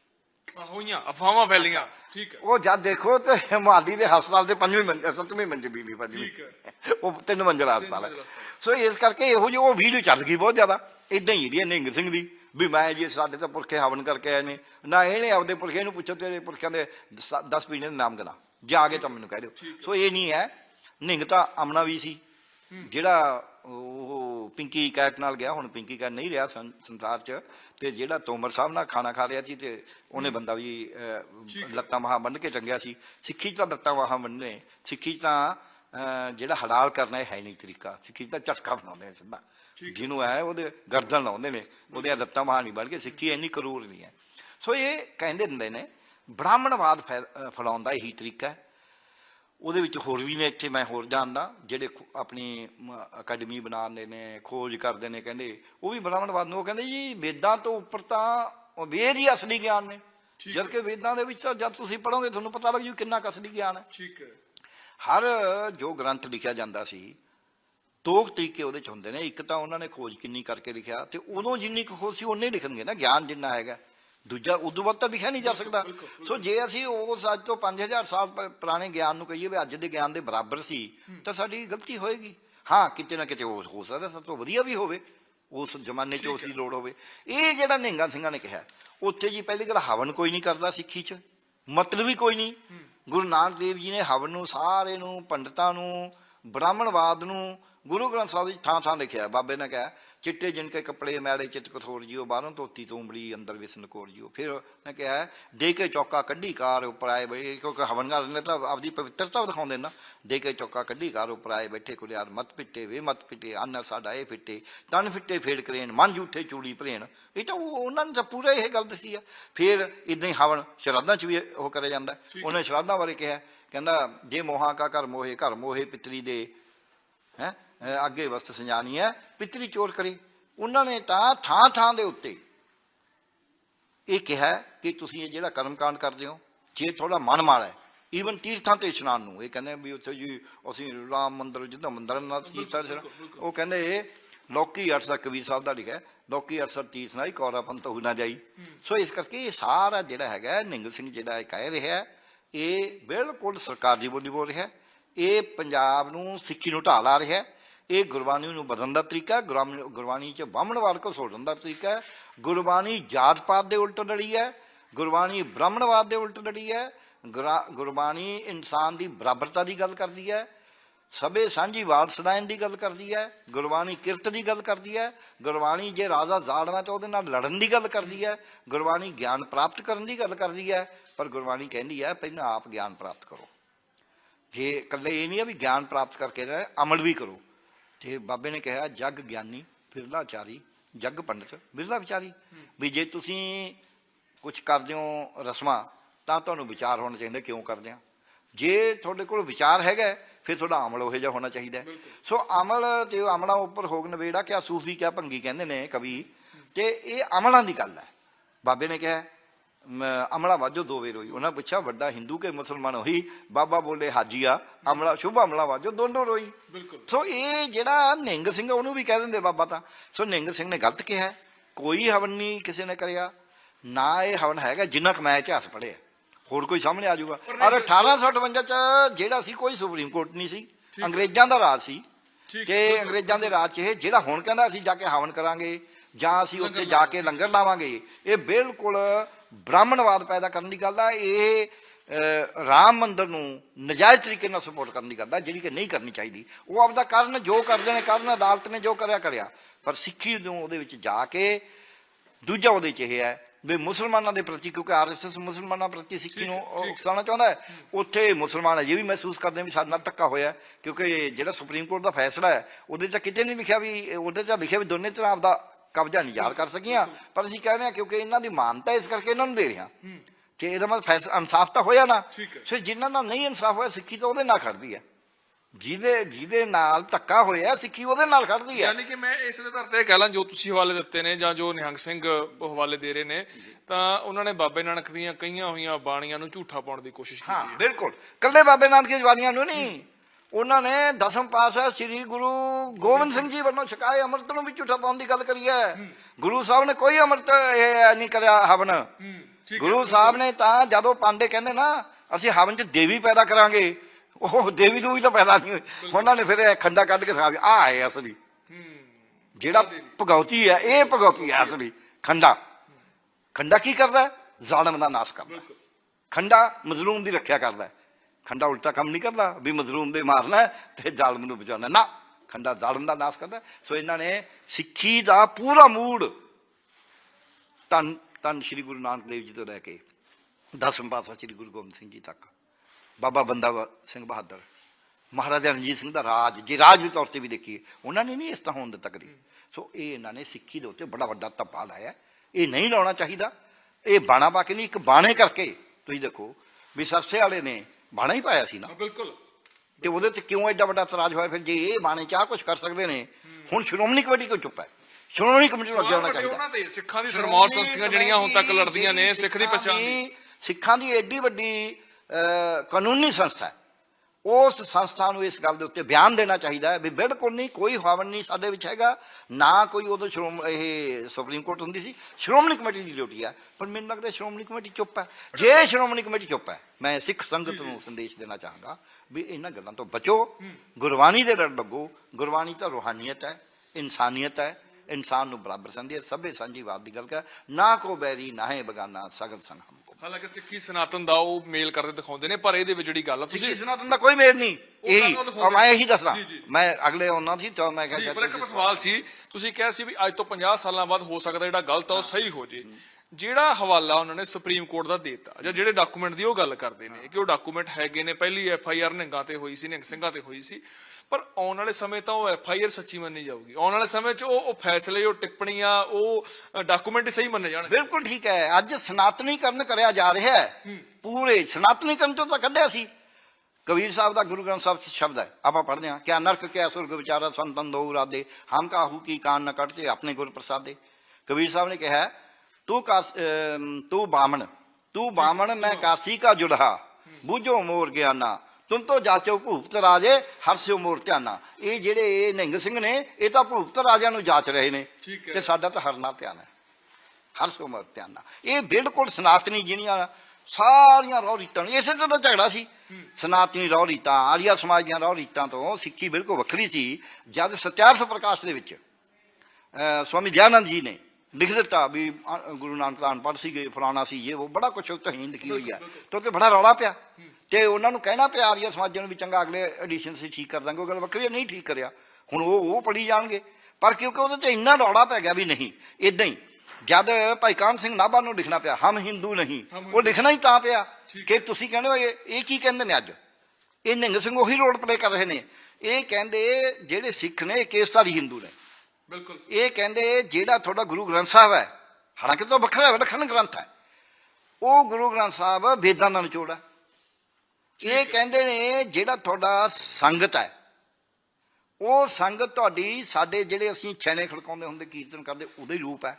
ਹੋਈਆਂ ਅਫਵਾਹਾਂ ਫੈਲੀਆਂ। ਠੀਕ ਹੈ। ਉਹ ਜਦ ਦੇਖੋ ਤੇ ਮਾਲੀ ਦੇ ਹਸਪਤਾਲ ਤੇ ਪੰਜਵੀਂ ਮੰਜ਼ਿਲ ਸੱਤਵੀਂ ਮੰਜ਼ਿਲ ਵੀ ਨਹੀਂ ਪੰਜਵੀਂ ਠੀਕ ਉਹ ਤਿੰਨ ਮੰਜ਼ਿਲ ਹਸਪਤਾਲ ਹੈ। ਸੋ ਇਸ ਕਰਕੇ ਇਹੋ ਜਿਹੀ ਉਹ ਵੀਡੀਓ ਚੱਲ ਗਈ ਬਹੁਤ ਜ਼ਿਆਦਾ। ਇਦਾਂ ਹੀ ਜਿਹੜੀ ਨਿੰਗ ਸਿੰਘ ਦੀ। ਵੀ ਮੈਂ ਜੀ ਸਾਡੇ ਤਾਂ ਪੁਰਖੇ ਹਵਨ ਕਰਕੇ ਆਏ ਨੇ। ਨਾ ਇਹਨੇ ਆਪਦੇ ਪੁਰਖੇ ਨੂੰ ਪੁੱਛੋ ਤੇਰੇ ਪੁਰਖਿਆਂ ਦੇ 10 ਪੀਣੇ ਦੇ ਨਾਮ ਗਣਾ ਜਾ ਕੇ ਤਾਂ ਮੈਨੂੰ ਕਹਿ ਦਿਓ। ਸੋ ਇਹ ਨਹੀਂ ਹੈ। ਨਿੰਗ ਤਾਂ ਅਮਨਾ ਵੀ ਸੀ। ਜਿਹੜਾ ਉਹ ਪਿੰਕੀ ਕੈਟ ਨਾਲ ਗਿਆ ਹੁਣ ਪਿੰਕੀ ਕੈਟ ਨਹੀਂ ਰਿਹਾ ਸੰਸਾਰ 'ਚ। ਤੇ ਜਿਹੜਾ ਤੋਮਰ ਸਾਹਿਬ ਨਾਲ ਖਾਣਾ ਖਾ ਰਿਹਾ ਸੀ ਤੇ ਉਹਨੇ ਬੰਦਾ ਵੀ ਲੱਤਾਂ ਬਾਹਾਂ ਬੰਨ ਕੇ ਟੰਗਿਆ ਸੀ। ਸਿੱਖੀ ਤਾਂ ਲੱਤਾਂ ਬਾਹਾਂ ਬੰਨਣੇ ਸਿੱਖੀ ਤਾਂ ਜਿਹੜਾ ਹਲਾਲ ਕਰਨਾ ਹੈ ਨਹੀਂ ਤਰੀਕਾ। ਸਿੱਖੀ ਤਾਂ ਝਟਕਾ ਬਣਾਉਂਦੇ ਸਿੱਧਾ। ਜਿਹਨੂੰ ਹੈ ਉਹਦੇ ਗਰਦਨ ਲਾਉਂਦੇ ਨੇ ਉਹਦੀਆਂ ਲੱਤਾਂ ਬਾਹਾਂ ਨਹੀਂ ਬਣ ਕੇ ਸਿੱਖੀ ਇੰਨੀ ਕਰੂਰ ਨਹੀਂ ਹੈ। ਸੋ ਇਹ ਕਹਿੰਦੇ ਹੁੰਦੇ ਨੇ ਬ੍ਰਾਹਮਣਵਾਦ ਫੈਲਾਉਣ ਦਾ ਇਹੀ ਤਰੀਕਾ ਹੈ। ਉਹਦੇ ਵਿੱਚ ਹੋਰ ਵੀ ਨੇ ਇੱਥੇ ਮੈਂ ਹੋਰ ਜਾਣਦਾ ਜਿਹੜੇ ਆਪਣੀ ਅਕੈਡਮੀ ਬਣਾਉਂਦੇ ਨੇ ਖੋਜ ਕਰਦੇ ਨੇ ਕਹਿੰਦੇ ਉਹ ਵੀ ਬ੍ਰਾਹਮਣਵਾਦ ਨੂੰ। ਉਹ ਕਹਿੰਦੇ ਜੀ ਵੇਦਾਂ ਤੋਂ ਉੱਪਰ ਤਾਂ ਉਹ ਵੇਦ ਹੀ ਅਸਲੀ ਗਿਆਨ ਨੇ। ਜਦ ਕਿ ਵੇਦਾਂ ਦੇ ਵਿੱਚ ਤਾਂ ਜਦ ਤੁਸੀਂ ਪੜੋਗੇ ਤੁਹਾਨੂੰ ਪਤਾ ਲੱਗ ਜੂ ਕਿੰਨਾ ਅਸਲੀ ਗਿਆਨ ਹੈ। ਠੀਕ ਹੈ। ਹਰ ਜੋ ਗ੍ਰੰਥ ਲਿਖਿਆ ਜਾਂਦਾ ਸੀ ਦੋ ਤਰੀਕੇ ਉਹਦੇ ਚ ਹੁੰਦੇ ਨੇ ਇੱਕ ਤਾਂ ਉਹਨਾਂ ਨੇ ਖੋਜ ਕਿੰਨੀ ਕਰਕੇ ਲਿਖਿਆ ਤੇ ਉਦੋਂ ਜਿੰਨੀ ਕੁ ਖੋਜ ਸੀ ਉਹਨੇ ਲਿਖਣਗੇ ਨਾ ਗਿਆਨ ਜਿੰਨਾ ਹੈਗਾ। ਦੂਜਾ ਉਦੋਂ ਵੱਧ ਤਾਂ ਲਿਖਿਆ ਨਹੀਂ ਜਾ ਸਕਦਾ। ਸੋ ਜੇ ਅਸੀਂ ਉਸ ਅੱਜ ਤੋਂ 5000 ਸਾਲ ਪੁਰਾਣੇ ਗਿਆਨ ਨੂੰ ਕਹੀਏ ਵੀ ਅੱਜ ਦੇ ਗਿਆਨ ਦੇ ਬਰਾਬਰ ਸੀ ਤਾਂ ਸਾਡੀ ਗਲਤੀ ਹੋਏਗੀ। ਹਾਂ ਕਿਤੇ ਨਾ ਕਿਤੇ ਉਹ ਹੋ ਸਕਦਾ ਸਭ ਤੋਂ ਵਧੀਆ ਵੀ ਹੋਵੇ ਉਸ ਜ਼ਮਾਨੇ 'ਚ ਉਸ ਦੀ ਲੋੜ ਹੋਵੇ। ਇਹ ਜਿਹੜਾ ਨਿਹੰਗਾਂ ਸਿੰਘਾਂ ਨੇ ਕਿਹਾ ਉੱਥੇ ਜੀ ਪਹਿਲੀ ਗੱਲ ਹਵਨ ਕੋਈ ਨਹੀਂ ਕਰਦਾ ਸਿੱਖੀ 'ਚ ਮਤਲਬ ਹੀ ਕੋਈ ਨਹੀਂ। ਗੁਰੂ ਨਾਨਕ ਦੇਵ ਜੀ ਨੇ ਹਵਨ ਨੂੰ ਸਾਰੇ ਨੂੰ ਪੰਡਤਾਂ ਨੂੰ ਬ੍ਰਾਹਮਣਵਾਦ ਨੂੰ ਗੁਰੂ ਗ੍ਰੰਥ ਸਾਹਿਬ ਵਿੱਚ ਥਾਂ ਥਾਂ ਲਿਖਿਆ। ਬਾਬੇ ਨੇ ਕਿਹਾ ਚਿੱਟੇ ਜਿਨਕੇ ਕੱਪੜੇ ਮੈਲੇ ਚਿੱਤ ਕਥੋਰ ਜੀਓ ਬਾਹਰੋਂ ਧੋਤੀ ਤੋਂ ਉਂਗਲੀ ਅੰਦਰ ਵਿਸਨ ਕੋਰ ਜੀਓ। ਫਿਰ ਨੇ ਕਿਹਾ ਦੇ ਕੇ ਚੌਕਾ ਕੱਢੀ ਕਾਰ ਉੱਪਰ ਆਏ ਬਈ ਕਿਉਂਕਿ ਹਵਨ ਕਰ ਨੇ ਤਾਂ ਆਪਦੀ ਪਵਿੱਤਰਤਾ ਦਿਖਾਉਂਦੇ ਨੇ ਦੇ ਕੇ ਚੌਕਾ ਕੱਢੀ ਕਾਰ ਉੱਪਰ ਆਏ ਬੈਠੇ ਕੁਲਿਆਰ ਮਤ ਪਿੱਟੇ ਵੇ ਮਤ ਪਿੱਟੇ ਅੰਨ ਸਾਡਾ ਇਹ ਫਿੱਟੇ ਤਨ ਫਿੱਟੇ ਫੇੜ ਕਰੇਨ ਮਨ ਝੂਠੇ ਚੂੜੀ ਭਰੇਣ। ਇਹ ਤਾਂ ਉਹ- ਉਹਨਾਂ ਨੇ ਤਾਂ ਪੂਰਾ ਇਹ ਗੱਲ ਦੱਸੀ ਆ। ਫਿਰ ਇਦਾਂ ਹੀ ਹਵਨ ਸ਼ਰਾਧਾਂ ਚ ਵੀ ਉਹ ਕਰਿਆ ਜਾਂਦਾ। ਉਹਨੇ ਸ਼ਰਾਧਾਂ ਬਾਰੇ ਕਿਹਾ ਕਹਿੰਦਾ ਜੇ ਮੋਹਾ ਕਾ ਘਰ ਮੋਹੇ ਘਰ ਮੋਹੇ ਪਿਤਰੀ ਦੇ ਹੈ? ਅੱਗੇ ਵਸਤ ਸੰਜਾਨੀ ਹੈ ਪਿਤਰੀ ਚੋਰ ਕਰੇ ਉਹਨਾਂ ਨੇ ਤਾਂ ਥਾਂ ਥਾਂ ਦੇ ਉੱਤੇ ਇਹ ਕਿਹਾ ਕਿ ਤੁਸੀਂ ਇਹ ਜਿਹੜਾ ਕਰਮਕਾਂਡ ਕਰਦੇ ਹੋ ਜੇ ਥੋੜਾ ਮਨ ਮਾੜਾ ਹੈ ਈਵਨ ਤੀਰਥਾਂ ਤੇ ਇਸ਼ਨਾਨ ਨੂੰ ਇਹ ਕਹਿੰਦੇ ਵੀ ਉੱਥੇ ਜੀ ਅਸੀਂ ਰਾਮ ਮੰਦਰ ਜਿੱਦਾਂ ਮੰਦਰ ਨਾਲ ਤੀਰਥਾਂ ਉਹ ਕਹਿੰਦੇ ਲੋਕੀ 800 ਕਬੀਰ ਸਾਹਿਬ ਦਾ ਲਿਖਿਆ ਲੋਕੀ 800 ਤੀਸ ਨਾਲ ਹੀ ਕੌਰਾ ਪੰਤ ਹੋ ਨਾ ਜਾਈ ਸੋ ਇਸ ਕਰਕੇ ਇਹ ਸਾਰਾ ਜਿਹੜਾ ਹੈਗਾ ਨਿੰਗ ਸਿੰਘ ਜਿਹੜਾ ਇਹ ਕਹਿ ਰਿਹਾ ਇਹ ਬਿਲਕੁਲ ਸਰਕਾਰ ਦੀ ਬੋਲੀ ਬੋਲ ਰਿਹਾ। ਇਹ ਪੰਜਾਬ ਨੂੰ ਸਿੱਖੀ ਨੂੰ ਢਾਲ ਆ ਰਿਹਾ। ਇਹ ਗੁਰਬਾਣੀ ਨੂੰ ਬਦਲਣ ਦਾ ਤਰੀਕਾ ਗੁਰਬਾਣੀ ਗੁਰਬਾਣੀ ਚ ਬਾਹਮਣਵਾਦ ਕੋ ਸੋੜਨ ਦਾ ਤਰੀਕਾ ਹੈ। ਗੁਰਬਾਣੀ ਜਾਤ ਪਾਤ ਦੇ ਉਲਟ ਲੜੀ ਹੈ, ਗੁਰਬਾਣੀ ਬ੍ਰਾਹਮਣਵਾਦ ਦੇ ਉਲਟ ਲੜੀ ਹੈ, ਗੁਰਾ- ਗੁਰਬਾਣੀ ਇਨਸਾਨ ਦੀ ਬਰਾਬਰਤਾ ਦੀ ਗੱਲ ਕਰਦੀ ਹੈ, ਸਭੇ ਸਾਂਝੀ ਵਾਰਡ ਸਦਾਇਨ ਦੀ ਗੱਲ ਕਰਦੀ ਹੈ, ਗੁਰਬਾਣੀ ਕਿਰਤ ਦੀ ਗੱਲ ਕਰਦੀ ਹੈ, ਗੁਰਬਾਣੀ ਜੇ ਰਾਜਾ ਜ਼ਾਲਮਾ ਤਾਂ ਉਹਦੇ ਨਾਲ ਲੜਨ ਦੀ ਗੱਲ ਕਰਦੀ ਹੈ, ਗੁਰਬਾਣੀ ਗਿਆਨ ਪ੍ਰਾਪਤ ਕਰਨ ਦੀ ਗੱਲ ਕਰਦੀ ਹੈ, ਪਰ ਗੁਰਬਾਣੀ ਕਹਿੰਦੀ ਹੈ, ਪਹਿਲਾਂ ਆਪ ਗਿਆਨ ਪ੍ਰਾਪਤ ਕਰੋ। ਜੇ ਇਕੱਲੇ ਇਹ ਨਹੀਂ ਹੈ ਵੀ ਗਿਆਨ ਪ੍ਰਾਪਤ ਕਰਕੇ ਅਮਲ ਵੀ ਕਰੋ। ਤੇ ਬਾਬੇ ਨੇ ਕਿਹਾ ਜਗ ਗਿਆਨੀ ਫਿਰਲਾ ਚਾਰੀ ਜਗ ਪੰਡਤ ਬਿਰਲਾ ਵਿਚਾਰੀ। ਵੀ ਜੇ ਤੁਸੀਂ ਕੁਝ ਕਰਦੇ ਹੋ ਰਸਮਾਂ ਤਾਂ ਤੁਹਾਨੂੰ ਵਿਚਾਰ ਹੋਣਾ ਚਾਹੀਦਾ ਕਿਉਂ ਕਰਦੇ ਆ? ਜੇ ਤੁਹਾਡੇ ਕੋਲ ਵਿਚਾਰ ਹੈਗਾ ਫਿਰ ਤੁਹਾਡਾ ਅਮਲ ਉਹੋ ਜਿਹਾ ਹੋਣਾ ਚਾਹੀਦਾ। ਸੋ ਅਮਲ ਤੇ ਅਮਲਾਂ ਉੱਪਰ ਹੋਗ ਨਵੇੜਾ ਕਿਆ ਸੂਫੀ ਕਿਆ ਭੰਗੀ ਕਹਿੰਦੇ ਨੇ ਕਵੀ। ਤੇ ਇਹ ਅਮਲਾਂ ਦੀ ਗੱਲ ਹੈ। ਬਾਬੇ ਨੇ ਕਿਹਾ ਅਮਲਾ ਵਾਜੋ ਦੋ ਵੇਰ ਹੋਈ। ਉਹਨਾਂ ਪੁੱਛਿਆ ਵੱਡਾ ਹਿੰਦੂ ਕੇ ਮੁਸਲਮਾਨ ਹੋਈ? ਬਾਬਾ ਬੋਲੇ ਹਾਜੀਆ ਅਮਲਾ ਸ਼ੁਭ ਅਮਲਾ ਵਾਜੋ ਦੋਨੋਂ ਰੋਈ। ਸੋ ਇਹ ਜਿਹੜਾ ਨਿੰਗ ਸਿੰਘ ਉਹਨੂੰ ਵੀ ਕਹਿ ਦਿੰਦੇ ਬਾਬਾ ਤਾਂ। ਸੋ ਨਿੰਗ ਸਿੰਘ ਨੇ ਗਲਤ ਕਿਹਾ। ਕੋਈ ਹਵਨ ਨਹੀਂ ਕਿਸੇ ਨੇ ਕਰਿਆ। ਨਾ ਇਹ ਹਵਨ ਹੈਗਾ ਜਿੰਨਾ ਕੁ ਮੈਂ ਇਤਿਹਾਸ ਪੜ੍ਹਿਆ। ਹੋਰ ਕੋਈ ਸਾਹਮਣੇ ਆ ਜਾਊਗਾ। ਔਰ 1858 ਚ ਜਿਹੜਾ ਸੀ ਕੋਈ ਸੁਪਰੀਮ ਕੋਰਟ ਨਹੀਂ ਸੀ। ਅੰਗਰੇਜ਼ਾਂ ਦਾ ਰਾਜ ਸੀ। ਕਿ ਅੰਗਰੇਜ਼ਾਂ ਦੇ ਰਾਜ 'ਚ ਇਹ ਜਿਹੜਾ ਹੁਣ ਕਹਿੰਦਾ ਅਸੀਂ ਜਾ ਕੇ ਹਵਨ ਕਰਾਂਗੇ ਜਾਂ ਅਸੀਂ ਉੱਥੇ ਜਾ ਕੇ ਲੰਗਰ ਲਾਵਾਂਗੇ ਇਹ ਬਿਲਕੁਲ ਬ੍ਰਾਹਮਣਵਾਦ ਪੈਦਾ ਕਰਨ ਦੀ ਗੱਲ ਆ ਇਹ ਰਾਮ ਮੰਦਰ ਨੂੰ ਨਜਾਇਜ਼ ਤਰੀਕੇ ਨਾਲ ਸਪੋਰਟ ਕਰਨ ਦੀ ਕਰਦਾ ਜਿਹੜੀ ਕਿ ਨਹੀਂ ਕਰਨੀ ਚਾਹੀਦੀ। ਉਹ ਆਪਦਾ ਕਾਰਨ ਜੋ ਕਰਦੇ ਨੇ ਕਾਰਨ ਅਦਾਲਤ ਨੇ ਜੋ ਕਰਿਆ ਕਰਿਆ। ਪਰ ਸਿੱਖੀ ਨੂੰ ਉਹਦੇ ਵਿੱਚ ਜਾ ਕੇ ਦੂਜਾ ਉਹਦੇ ਚ ਇਹ ਹੈ ਵੀ ਮੁਸਲਮਾਨਾਂ ਦੇ ਪ੍ਰਤੀ ਕਿਉਂਕਿ ਆਰਐਸਐਸ ਮੁਸਲਮਾਨਾਂ ਪ੍ਰਤੀ ਸਿੱਖੀ ਨੂੰ ਉਕਸਾਉਣਾ ਚਾਹੁੰਦਾ ਹੈ ਉੱਥੇ ਮੁਸਲਮਾਨ ਅਜੇ ਵੀ ਮਹਿਸੂਸ ਕਰਦੇ ਵੀ ਸਾਡੇ ਨਾਲ ਧੱਕਾ ਹੋਇਆ ਕਿਉਂਕਿ ਜਿਹੜਾ ਸੁਪਰੀਮ ਕੋਰਟ ਦਾ ਫੈਸਲਾ ਹੈ ਉਹਦੇ 'ਚ ਕਿਤੇ ਨਹੀਂ ਲਿਖਿਆ ਵੀ ਉਹਦੇ 'ਚ ਲਿਖਿਆ ਵੀ ਦੋਨੇ ਤਰ੍ਹਾਂ ਆਪਦਾ ਕਬਜ਼ਾ ਨਹੀਂ ਜ਼ਾਹਰ ਕਰ ਸਕੀਆਂ। ਪਰ ਅਸੀਂ ਕਹਿੰਦੇ ਹਾਂ ਕਿਉਂਕਿ ਇਹਨਾਂ ਦੀ ਮਾਨਤਾ ਇਸ ਕਰਕੇ ਇਹਨਾਂ ਨੂੰ ਦੇ ਰਹੇ ਹਾਂ। ਤੇ ਇਹਦਾ ਮਤਲਬ ਫੈਸਲਾ ਇਨਸਾਫ ਤਾਂ ਹੋਇਆ ਨਾ ਹੈ। ਸੋ ਜਿਨ੍ਹਾਂ ਨਾਲ ਨਹੀਂ ਇਨਸਾਫ ਹੋਇਆ ਸਿੱਖੀ ਤਾਂ ਉਹਦੇ ਨਾਲ ਖੜਦੀ ਹੈ। ਜਿਹਦੇ ਜਿਹਦੇ ਨਾਲ ਧੱਕਾ ਹੋਇਆ ਸਿੱਖੀ ਉਹਦੇ ਨਾਲ ਖੜਦੀ ਹੈ। ਯਾਨੀ ਕਿ ਮੈਂ ਇਸ ਦੇ ਧਰ ਤੇ ਕਹਿ ਲਾਂ ਜੋ ਤੁਸੀਂ ਹਵਾਲੇ ਦਿੱਤੇ ਨੇ ਜਾਂ ਜੋ ਨਿਹੰਗ ਸਿੰਘ ਹਵਾਲੇ ਦੇ ਰਹੇ ਨੇ ਤਾਂ ਉਹਨਾਂ ਨੇ ਬਾਬੇ ਨਾਨਕ ਦੀਆਂ ਕਈਆਂ ਹੋਈਆਂ ਬਾਣੀਆਂ ਨੂੰ ਝੂਠਾ ਪਾਉਣ ਦੀ ਕੋਸ਼ਿਸ਼ ਹਾਂ ਕੀਤੀ ਹੈ। ਬਿਲਕੁਲ। ਕੱਲੇ ਬਾਬੇ ਨਾਨਕ ਦੀ ਜਵਾਨੀਆਂ ਨੂੰ ਨਹੀਂ। ਉਹਨਾਂ ਨੇ ਦਸਮ ਪਾਤਸ਼ਾਹ ਸ੍ਰੀ ਗੁਰੂ ਗੋਬਿੰਦ ਸਿੰਘ ਜੀ ਵੱਲੋਂ ਛਕਾਏ ਅੰਮ੍ਰਿਤ ਨੂੰ ਵੀ ਝੂਠਾ ਪਾਉਣ ਦੀ ਗੱਲ ਕਰੀ ਹੈ। ਗੁਰੂ ਸਾਹਿਬ ਨੇ ਕੋਈ ਅੰਮ੍ਰਿਤ ਇਹ ਨਹੀਂ ਕਰਿਆ ਹਵਨ। ਗੁਰੂ ਸਾਹਿਬ ਨੇ ਤਾਂ ਜਦੋਂ ਪਾਂਡੇ ਕਹਿੰਦੇ ਨਾ ਅਸੀਂ ਹਵਨ ਚ ਦੇਵੀ ਪੈਦਾ ਕਰਾਂਗੇ ਉਹ ਦੇਵੀ ਦੂਈ ਤਾਂ ਪੈਦਾ ਨਹੀਂ ਹੋਈ। ਉਹਨਾਂ ਨੇ ਫਿਰ ਖੰਡਾ ਕੱਢ ਕੇ ਸਾਹ ਆ ਹੈ ਅਸਲੀ। ਜਿਹੜਾ ਭਗਉਤੀ ਹੈ ਇਹ ਭਗਉਤੀ ਹੈ ਅਸਲੀ। ਖੰਡਾ। ਖੰਡਾ ਕੀ ਕਰਦਾ ਹੈ? ਜ਼ਾਲਮ ਦਾ ਨਾਸ਼ ਕਰਦਾ ਖੰਡਾ ਮਜ਼ਲੂਮ ਦੀ ਰੱਖਿਆ ਕਰਦਾ ਹੈ। ਖੰਡਾ ਉਲਟਾ ਕੰਮ ਨਹੀਂ ਕਰਦਾ, ਵੀ ਮਜ਼ਲੂਮ ਦੇ ਮਾਰਨਾ ਹੈ ਤੇ ਜ਼ਾਲਮ ਨੂੰ ਬਚਾਉਣਾ ਨਾ, ਖੰਡਾ ਜ਼ਾਲਮ ਦਾ ਨਾਸ਼ ਕਰਦਾ ਸੋ ਇਹਨਾਂ ਨੇ ਸਿੱਖੀ ਦਾ ਪੂਰਾ ਮੂੜ ਤਨ ਤਨ ਸ੍ਰੀ ਗੁਰੂ ਨਾਨਕ ਦੇਵ ਜੀ ਤੋਂ ਲੈ ਕੇ ਦਸਮ ਪਾਤਸ਼ਾਹ ਸ੍ਰੀ ਗੁਰੂ ਗੋਬਿੰਦ ਸਿੰਘ ਜੀ ਤੱਕ। ਬਾਬਾ ਬੰਦਾ ਸਿੰਘ ਬਹਾਦਰ, ਮਹਾਰਾਜਾ ਰਣਜੀਤ ਸਿੰਘ ਦਾ ਰਾਜ, ਜੇ ਰਾਜ ਦੇ ਤੌਰ ਤੇ ਵੀ ਦੇਖੀਏ, ਉਹਨਾਂ ਨੇ ਨਹੀਂ ਇਸ ਤਰ੍ਹਾਂ ਹੋਣ ਦਿੱਤਾ ਕਦੀ। ਸੋ ਇਹ ਇਹਨਾਂ ਨੇ ਸਿੱਖੀ ਦੇ ਉੱਤੇ ਬੜਾ ਵੱਡਾ ਧੱਬਾ ਲਾਇਆ ਇਹ ਨਹੀਂ ਲਾਉਣਾ ਚਾਹੀਦਾ। ਇਹ ਬਾਣਾ ਪਾ ਕੇ ਨਹੀਂ, ਇੱਕ ਬਾਣੇ ਕਰਕੇ ਤੁਸੀਂ ਦੇਖੋ ਵੀ ਸਰਸੇ ਵਾਲੇ ਨੇ ਬਾਣਾ ਹੀ ਪਾਇਆ ਸੀ ਨਾ। ਬਿਲਕੁਲ। ਤੇ ਉਹਦੇ ਤੇ ਕਿਉਂ ਐਡਾ ਵੱਡਾ ਇਤਰਾਜ਼ ਹੋਇਆ? ਫਿਰ ਜੇ ਇਹ ਬਾਣੇ ਚ ਆਹ ਕੁਝ ਕਰ ਸਕਦੇ ਨੇ ਹੁਣ ਸ਼੍ਰੋਮਣੀ ਕਮੇਟੀ ਕਿਉਂ ਚੁੱਪ ਹੈ? ਸ਼੍ਰੋਮਣੀ ਕਮੇਟੀ ਨੂੰ ਅੱਗੇ ਆਉਣਾ ਚਾਹੀਦਾ। ਉਹਨਾਂ ਦੇ ਸਿੱਖਾਂ ਦੀ ਸਰਮੌਰ ਸੰਸਥਾਂ ਜਿਹੜੀਆਂ ਹੁਣ ਤੱਕ ਲੜਦੀਆਂ ਨੇ ਸਿੱਖ ਦੀ ਪਛਾਣ ਸਿੱਖਾਂ ਦੀ ਐਡੀ ਵੱਡੀ ਕਾਨੂੰਨੀ ਸੰਸਥਾ ਹੈ। ਉਸ ਸੰਸਥਾ ਨੂੰ ਇਸ ਗੱਲ ਦੇ ਉੱਤੇ ਬਿਆਨ ਦੇਣਾ ਚਾਹੀਦਾ ਹੈ ਵੀ ਬਿਲਕੁਲ ਨਹੀਂ ਕੋਈ ਹਵਨ ਨਹੀਂ ਸਾਡੇ ਵਿੱਚ ਹੈਗਾ ਨਾ ਕੋਈ ਉਦੋਂ ਸ਼੍ਰੋਮ ਇਹ ਸੁਪਰੀਮ ਕੋਰਟ ਹੁੰਦੀ ਸੀ। ਸ਼੍ਰੋਮਣੀ ਕਮੇਟੀ ਦੀ ਡਿਊਟੀ ਹੈ ਪਰ ਮੈਨੂੰ ਲੱਗਦਾ ਸ਼੍ਰੋਮਣੀ ਕਮੇਟੀ ਚੁੱਪ ਹੈ। ਜੇ ਸ਼੍ਰੋਮਣੀ ਕਮੇਟੀ ਚੁੱਪ ਹੈ ਮੈਂ ਸਿੱਖ ਸੰਗਤ ਨੂੰ ਸੰਦੇਸ਼ ਦੇਣਾ ਚਾਹਾਂਗਾ ਵੀ ਇਹਨਾਂ ਗੱਲਾਂ ਤੋਂ ਬਚੋ। ਗੁਰਬਾਣੀ ਦੇ ਲੜ ਲੱਗੋ। ਗੁਰਬਾਣੀ ਤਾਂ ਰੂਹਾਨੀਅਤ ਹੈ ਇਨਸਾਨੀਅਤ ਹੈ। ਇਨਸਾਨ ਨੂੰ ਬਰਾਬਰ ਸਮਝਦੀ ਹੈ ਸਭੇ ਸਾਂਝੀਵਾਦ ਦੀ ਗੱਲ ਕਰ। ਨਾ ਕੋ ਬੈਰੀ ਨਾ ਹੈ ਬਗਾਨਾ ਸਗਲ ਸੰਗ ਹਮਕੋ ਹਾਲਾਂਕਿ ਸਿੱਖੀ ਸਨਾਤਨ ਦਾ ਉਹ ਮੇਲ ਕਰਦੇ ਦਿਖਾਉਂਦੇ ਨੇ ਪਰ ਇਹਦੇ ਵਿੱਚ ਜਿਹੜੀ ਗੱਲ ਆ ਤੁਸੀਂ ਤੁਸੀਂ ਸਨਾਤਨ ਦਾ ਕੋਈ ਮੇਰ ਨਹੀਂ। ਇਹੀ ਔਰ ਮੈਂ ਇਹੀ ਦੱਸਦਾ। ਜੀ, ਜੀ। ਮੈਂ ਅਗਲੇ ਉਹਨਾਂ ਸੀ ਤਾਂ ਮੈਂ ਜੀ ਕਿਹਾ ਪਰ ਇੱਕ ਸਵਾਲ ਸੀ ਤੁਸੀਂ ਕਿਹਾ ਸੀ ਵੀ ਅੱਜ ਤੋਂ 50 ਸਾਲਾਂ ਬਾਅਦ ਹੋ ਸਕਦਾ ਜਿਹੜਾ ਗਲਤ ਆ ਉਹ ਸਹੀ ਹੋ ਜੇ। ਜਿਹੜਾ ਹਵਾਲਾ ਉਹਨਾਂ ਨੇ ਸੁਪਰੀਮ ਕੋਰਟ ਦਾ ਦੇਤਾ ਜਾਂ ਜਿਹੜੇ ਡਾਕੂਮੈਂਟ ਦੀ ਉਹ ਗੱਲ ਕਰਦੇ ਨੇ ਕਿ ਉਹ ਡਾਕੂਮੈਂਟ ਹੈਗੇ ਨੇ ਪਹਿਲੀ ਐਫ ਆਈ ਆਰ ਨਿੰਗਾ ਤੇ ਹੋਈ ਸੀ ਨਿੰਗ ਸਿੰਘਾਂ ਤੇ ਹੋਈ ਸੀ। ਪਰ ਆਉਣ ਵਾਲੇ ਸਮੇਂ ਤਾਂ ਉਹ ਐਫ ਆਈ ਆਰ ਸੱਚੀ ਮੰਨੀ ਜਾਊਗੀ। ਆਉਣ ਵਾਲੇ ਸਮੇਂ 'ਚ ਉਹ ਉਹ ਫੈਸਲੇ ਉਹ ਟਿੱਪਣੀਆਂ ਉਹ ਡਾਕੂਮੈਂਟ ਸਹੀ ਮੰਨੇ ਜਾਣਗੇ। ਬਿਲਕੁਲ ਠੀਕ ਹੈ। ਅੱਜ ਸਨਾਤਨੀਕਰਨ ਕਰਿਆ ਜਾ ਰਿਹਾ ਹੈ। ਪੂਰੇ ਸਨਾਤਨੀਕਰਨ ਤੋਂ ਤਾਂ ਕੱਢਿਆ ਸੀ। ਕਬੀਰ ਸਾਹਿਬ ਦਾ ਗੁਰੂ ਗ੍ਰੰਥ ਸਾਹਿਬ 'ਚ ਸ਼ਬਦ ਹੈ। ਆਪਾਂ ਪੜ੍ਹਦੇ ਹਾਂ ਕਿ ਨਰਕ ਕਿਆ ਸੁਰਗ ਵਿਚਾਰਾ ਸੰਤਨ ਦੋ ਰਾਦੇ ਹਮ ਕਾਹੂ ਕੀ ਕਾਨ ਨ ਕੱਟਤੇ ਆਪਣੇ ਗੁਰ ਪ੍ਰਸਾਦੇ। ਕਬੀਰ ਸਾਹਿਬ ਨੇ ਕਿਹਾ ਤੂੰ ਕਾਸ ਤੂੰ ਬਾਮਣ ਤੂੰ ਬਾਮਣ ਮੈਂ ਕਾਸੀ ਕਾ ਜੁੜਹਾ। ਬੂਝੋ ਮੋਰ ਗਿਆਨਾ। ਤੁਮ ਤੋਂ ਜਾਚੋ ਭੂਪਤ ਰਾਜੇ ਹਰਸਿਓ ਮੋਰ ਧਿਆਨਾ। ਇਹ ਜਿਹੜੇ ਇਹ ਨਿਹੰਗ ਸਿੰਘ ਨੇ ਇਹ ਤਾਂ ਭੂਪਤ ਰਾਜਿਆਂ ਨੂੰ ਜਾਚ ਰਹੇ ਨੇ। ਤੇ ਸਾਡਾ ਤਾਂ ਹਰਨਾ ਧਿਆਨ ਹੈ। ਹਰ ਸੋਮਰ ਧਿਆਨਾ। ਇਹ ਬਿਲਕੁਲ ਸਨਾਤਨੀ ਜਿਹੜੀਆਂ ਸਾਰੀਆਂ ਰੌ ਰੀਤਾਂ ਇਸੇ ਤੋਂ ਤਾਂ ਝਗੜਾ ਸੀ। ਸਨਾਤਨੀ ਰੌ ਰੀਤਾਂ ਆਰੀਆ ਸਮਾਜ ਦੀਆਂ ਰੌ ਰੀਤਾਂ ਤੋਂ ਸਿੱਖੀ ਬਿਲਕੁਲ ਵੱਖਰੀ ਸੀ। ਜਦ ਸਤਿਆਰਥ ਪ੍ਰਕਾਸ਼ ਦੇ ਵਿੱਚ ਸਵਾਮੀ ਦਇਆਨੰਦ ਜੀ ਨੇ ਲਿਖ ਦਿੱਤਾ ਵੀ ਗੁਰੂ ਨਾਨਕ ਦਾ ਅਨਪੜ੍ਹ ਸੀਗੇ ਫਲਾਣਾ ਸੀ ਇਹ ਉਹ ਬੜਾ ਕੁਛ ਤਹੀਨ ਲਿਖੀ ਹੋਈ ਹੈ। ਤੇ ਉੱਤੇ ਬੜਾ ਰੌਲਾ ਪਿਆ। ਤੇ ਉਹਨਾਂ ਨੂੰ ਕਹਿਣਾ ਪਿਆ ਆਰੀਆ ਸਮਾਜਾਂ ਨੂੰ ਵੀ ਚੰਗਾ ਅਗਲੇ ਐਡੀਸ਼ਨ ਸੀ ਠੀਕ ਕਰ ਦਾਂਗੇ ਉਹ ਗੱਲ ਵੱਖਰੀ ਹੈ, ਨਹੀਂ ਠੀਕ ਕਰਿਆ। ਹੁਣ ਉਹ ਉਹ ਪੜੀ ਜਾਣਗੇ। ਪਰ ਕਿਉਂਕਿ ਉਹਦੇ ਤੇ ਇੰਨਾ ਰੌਲਾ ਪੈ ਗਿਆ ਵੀ ਨਹੀਂ ਇਦਾਂ ਹੀ। ਜਦ ਭਾਈ ਕਾਨ ਸਿੰਘ ਨਾਭਾ ਨੂੰ ਲਿਖਣਾ ਪਿਆ ਹਮ ਹਿੰਦੂ ਨਹੀਂ ਉਹ ਲਿਖਣਾ ਹੀ ਤਾਂ ਪਿਆ। ਕਿ ਤੁਸੀਂ ਕਹਿੰਦੇ ਹੋ ਇਹ ਕੀ ਕਹਿੰਦੇ ਨੇ ਅੱਜ? ਇਹ ਨਿਹੰਗ ਸਿੰਘ ਉਹੀ ਰੋਲ ਪਲੇ ਕਰ ਰਹੇ ਨੇ। ਇਹ ਕਹਿੰਦੇ ਜਿਹੜੇ ਸਿੱਖ ਨੇ ਇਹ ਕੇਸਧਾਰੀ ਹਿੰਦੂ ਨੇ। ਬਿਲਕੁਲ। ਇਹ ਕਹਿੰਦੇ ਜਿਹੜਾ ਤੁਹਾਡਾ ਗੁਰੂ ਗ੍ਰੰਥ ਸਾਹਿਬ ਹੈ ਹਾਲਾਂਕਿ ਤਾਂ ਵੱਖਰਾ ਹੈ ਵਿਲੱਖਣ ਗ੍ਰੰਥ ਹੈ। ਉਹ ਗੁਰੂ ਗ੍ਰੰਥ ਸਾਹਿਬ ਵੇਦਾਂ ਦਾ ਨਿਚੋੜ ਹੈ। ਇਹ ਕਹਿੰਦੇ ਨੇ, ਜਿਹੜਾ ਤੁਹਾਡਾ ਸੰਗਤ ਹੈ, ਉਹ ਸੰਗਤ ਤੁਹਾਡੀ, ਸਾਡੇ ਜਿਹੜੇ ਅਸੀਂ ਛੈਣੇ ਖੜਕਾਉਂਦੇ ਹੁੰਦੇ, ਕੀਰਤਨ ਕਰਦੇ, ਉਹਦੇ ਰੂਪ ਹੈ।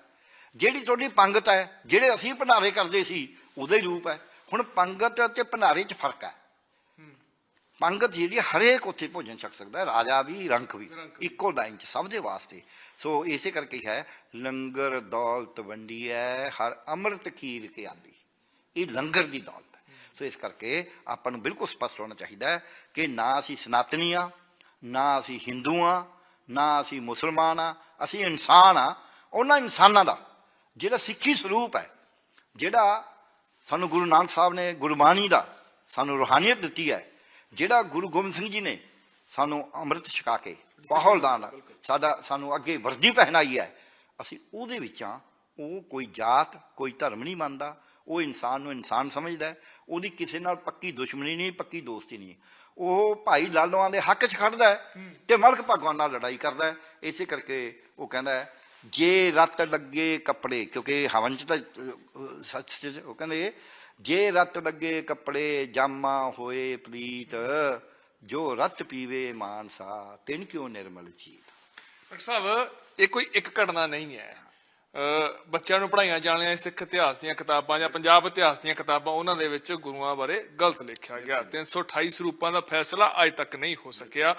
ਜਿਹੜੀ ਤੁਹਾਡੀ ਪੰਗਤ ਹੈ, ਜਿਹੜੇ ਅਸੀਂ ਭੰਡਾਰੇ ਕਰਦੇ ਸੀ, ਉਹਦੇ ਰੂਪ ਹੈ। ਹੁਣ ਪੰਗਤ ਤੇ ਭੰਡਾਰੇ 'ਚ ਫ਼ਰਕ ਹੈ। ਪੰਗਤ ਜਿਹੜੀ ਹਰੇਕ ਉੱਥੇ ਭੋਜਨ ਛਕ ਸਕਦਾ ਹੈ, ਰਾਜਾ ਵੀ, ਰੰਕ ਵੀ, ਇੱਕੋ ਲਾਈਨ 'ਚ, ਸਭ ਦੇ ਵਾਸਤੇ। ਸੋ ਇਸੇ ਕਰਕੇ ਹੈ, ਲੰਗਰ ਦੌਲਤ ਵੰਡੀ ਹੈ ਹਰ ਅੰਮ੍ਰਿਤ ਖੀਰ ਕੇ ਆਂਦੀ। ਇਹ ਲੰਗਰ ਦੀ ਦੌਲਤ। ਸੋ ਇਸ ਕਰਕੇ ਆਪਾਂ ਨੂੰ ਬਿਲਕੁਲ ਸਪਸ਼ਟ ਹੋਣਾ ਚਾਹੀਦਾ ਹੈ ਕਿ ਨਾ ਅਸੀਂ ਸਨਾਤਨੀ ਆ ਨਾ ਅਸੀਂ ਹਿੰਦੂ ਆ ਨਾ ਅਸੀਂ ਮੁਸਲਮਾਨ ਆ ਅਸੀਂ ਇਨਸਾਨ ਆ ਉਹਨਾਂ ਇਨਸਾਨਾਂ ਦਾ ਜਿਹੜਾ ਸਿੱਖੀ ਸਰੂਪ ਹੈ, ਜਿਹੜਾ ਸਾਨੂੰ ਗੁਰੂ ਨਾਨਕ ਸਾਹਿਬ ਨੇ ਗੁਰਬਾਣੀ ਦਾ ਸਾਨੂੰ ਰੂਹਾਨੀਅਤ ਦਿੱਤੀ ਹੈ, ਜਿਹੜਾ ਗੁਰੂ ਗੋਬਿੰਦ ਸਿੰਘ ਜੀ ਨੇ ਸਾਨੂੰ ਅੰਮ੍ਰਿਤ ਛਕਾ ਕੇ ਬਾਹਲਦਾਨ ਸਾਡਾ ਸਾਨੂੰ ਅੱਗੇ ਵਰਦੀ ਪਹਿਨਾਈ ਹੈ, ਅਸੀਂ ਉਹਦੇ ਵਿੱਚਾਂ ਉਹ ਕੋਈ ਜਾਤ, ਕੋਈ ਧਰਮ ਨਹੀਂ ਮੰਨਦਾ, ਉਹ ਇਨਸਾਨ ਨੂੰ ਇਨਸਾਨ ਸਮਝਦਾ ਉਹਦੀ ਕਿਸੇ ਨਾਲ ਪੱਕੀ ਦੁਸ਼ਮਣੀ ਨਹੀਂ ਪੱਕੀ ਦੋਸਤੀ ਨਹੀਂ। ਉਹ ਭਾਈ ਲਾਲੋਆਂ ਦੇ ਹੱਕ 'ਚ ਖੜਦਾ ਹੈ ਤੇ ਮਲਕ ਭਗਵਾਨ ਨਾਲ ਲੜਾਈ ਕਰਦਾ ਹੈ। ਇਸੇ ਕਰਕੇ ਉਹ ਕਹਿੰਦਾ ਹੈ ਜੇ ਰਤ ਲੱਗੇ ਕੱਪੜੇ ਕਿਉਂਕਿ ਹਵਨ 'ਚ ਤਾਂ ਸੱਚ ਉਹ ਕਹਿੰਦੇ ਜੇ ਰਤ ਲੱਗੇ ਕੱਪੜੇ ਜਾਮਾ ਹੋਏ ਪਲੀਤ ਜੋ ਰਤ ਪੀਵੇ ਮਾਨਸਾ ਤਿਨ ਕਿਉ ਨਿਰਮਲ ਚੀਤ ਡਾਕਟਰ ਸਾਹਿਬ ਇਹ ਕੋਈ ਇੱਕ ਘਟਨਾ ਨਹੀਂ ਹੈ। ਬੱਚਿਆਂ ਨੂੰ ਪੜਾਈਆਂ ਜਾਣ ਵਾਲੀਆਂ ਸਿੱਖ ਇਤਿਹਾਸ ਦੀਆਂ ਕਿਤਾਬਾਂ ਜਾਂ ਪੰਜਾਬ ਇਤਿਹਾਸ ਦੀਆਂ ਕਿਤਾਬਾਂ ਉਹਨਾਂ ਦੇ ਵਿੱਚ ਗੁਰੂਆਂ ਬਾਰੇ ਗਲਤ ਲਿਖਿਆ ਗਿਆ। 328 ਸਰੂਪਾਂ ਦਾ ਫੈਸਲਾ ਅਜ ਤੱਕ ਨਹੀਂ ਹੋ ਸਕਿਆ।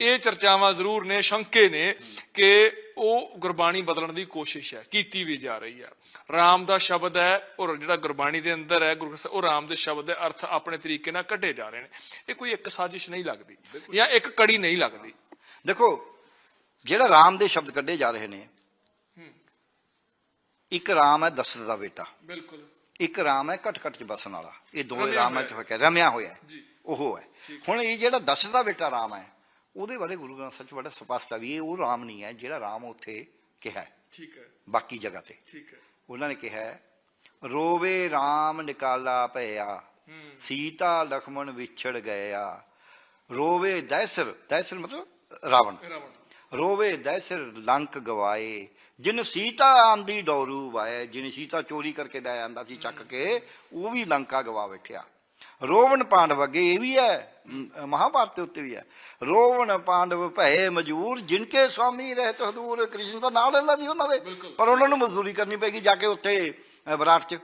ਇਹ ਚਰਚਾਵਾਂ ਜ਼ਰੂਰ ਨੇ ਸ਼ੰਕੇ ਨੇ ਕਿ ਉਹ ਗੁਰਬਾਣੀ ਬਦਲਣ ਦੀ ਕੋਸ਼ਿਸ਼ ਹੈ ਕੀਤੀ ਵੀ ਜਾ ਰਹੀ ਹੈ। ਰਾਮ ਦਾ ਸ਼ਬਦ ਹੈ ਔਰ ਜਿਹੜਾ ਗੁਰਬਾਣੀ ਦੇ ਅੰਦਰ ਹੈ ਗੁਰੂ ਉਹ ਰਾਮ ਦੇ ਸ਼ਬਦ ਦੇ ਅਰਥ ਆਪਣੇ ਤਰੀਕੇ ਨਾਲ ਕੱਢੇ ਜਾ ਰਹੇ ਨੇ। ਇਹ ਕੋਈ ਇੱਕ ਸਾਜ਼ਿਸ਼ ਨਹੀਂ ਲੱਗਦੀ ਜਾਂ ਇੱਕ ਕੜੀ ਨਹੀਂ ਲੱਗਦੀ। ਦੇਖੋ ਜਿਹੜਾ ਰਾਮ ਦੇ ਸ਼ਬਦ ਕੱਢੇ ਜਾ ਰਹੇ ਨੇ ਇੱਕ ਰਾਮ ਹੈ ਦਸ਼ਰਥ ਦਾ ਬੇਟਾ। ਬਿਲਕੁਲ। ਇੱਕ ਰਾਮ ਹੈ ਘਟ ਘਟ ਚ ਬਸਣ ਵਾਲਾ। ਇਹ ਦੋਵੇਂ ਰਾਮ ਚ ਹੋਇਆ ਰਮਿਆ ਹੋਇਆ ਹੈ। ਜੀ। ਉਹ ਹੈ। ਹੁਣ ਇਹ ਜਿਹੜਾ ਦਸ਼ਰਥ ਦਾ ਬੇਟਾ ਰਾਮ ਹੈ ਉਹਦੇ ਬਾਰੇ ਗੁਰੂ ਗ੍ਰੰਥ ਸਾਹਿਬ ਚ ਬੜਾ ਸਪਸ਼ਟ ਹੈ ਵੀ ਇਹ ਉਹ ਰਾਮ ਨਹੀਂ ਹੈ ਜਿਹੜਾ ਰਾਮ ਉੱਥੇ ਕਿਹਾ ਹੈ, ਠੀਕ ਹੈ। ਬਾਕੀ ਜਗ੍ਹਾ ਤੇ। ਠੀਕ ਹੈ। ਉਹਨਾਂ ਨੇ ਕਿਹਾ ਰੋਵੇ ਰਾਮ ਨਿਕਾਲਾ ਭਇਆ ਸੀਤਾ ਲਖਮਣ ਵਿਛੜ ਗਇਆ ਰੋਵੇ ਦੈਸਰ ਦੈਸਰ ਮਤਲਬ ਰਾਵਣ। ਰੋਵੇ ਦੈਸਰ ਲੰਕ ਗਵਾਏ ਜਿਨ ਸੀਤਾ ਆਂਦੀ ਡੋਰੂ ਵਾਏ ਜਿਨ ਸੀਤਾ ਚੋਰੀ ਕਰਕੇ ਲੈ ਆਂਦਾ ਸੀ ਚੱਕ ਕੇ ਉਹ ਵੀ ਲੰਕਾ ਗਵਾ ਬੈਠਿਆ। ਰੋਵਣ ਪਾਂਡਵ ਅੱਗੇ ਇਹ ਵੀ ਹੈ ਮਹਾਭਾਰਤ ਦੇ ਉੱਤੇ ਵੀ ਹੈ। ਰੋਵਣ ਪਾਂਡਵ ਭਏ ਮਜੂਰ ਜਿਨਕੇ ਸਵਾਮੀ ਰਹਿਤ ਹਦੂਰ ਕ੍ਰਿਸ਼ਨ ਦਾ ਨਾਮ ਲੈਂਦਾ ਸੀ ਉਹਨਾਂ ਦੇ। ਪਰ ਉਹਨਾਂ ਨੂੰ ਮਜ਼ਦੂਰੀ ਕਰਨੀ ਪੈਗੀ ਜਾ ਕੇ ਉੱਥੇ ਵਿਰਾਟ ਚ।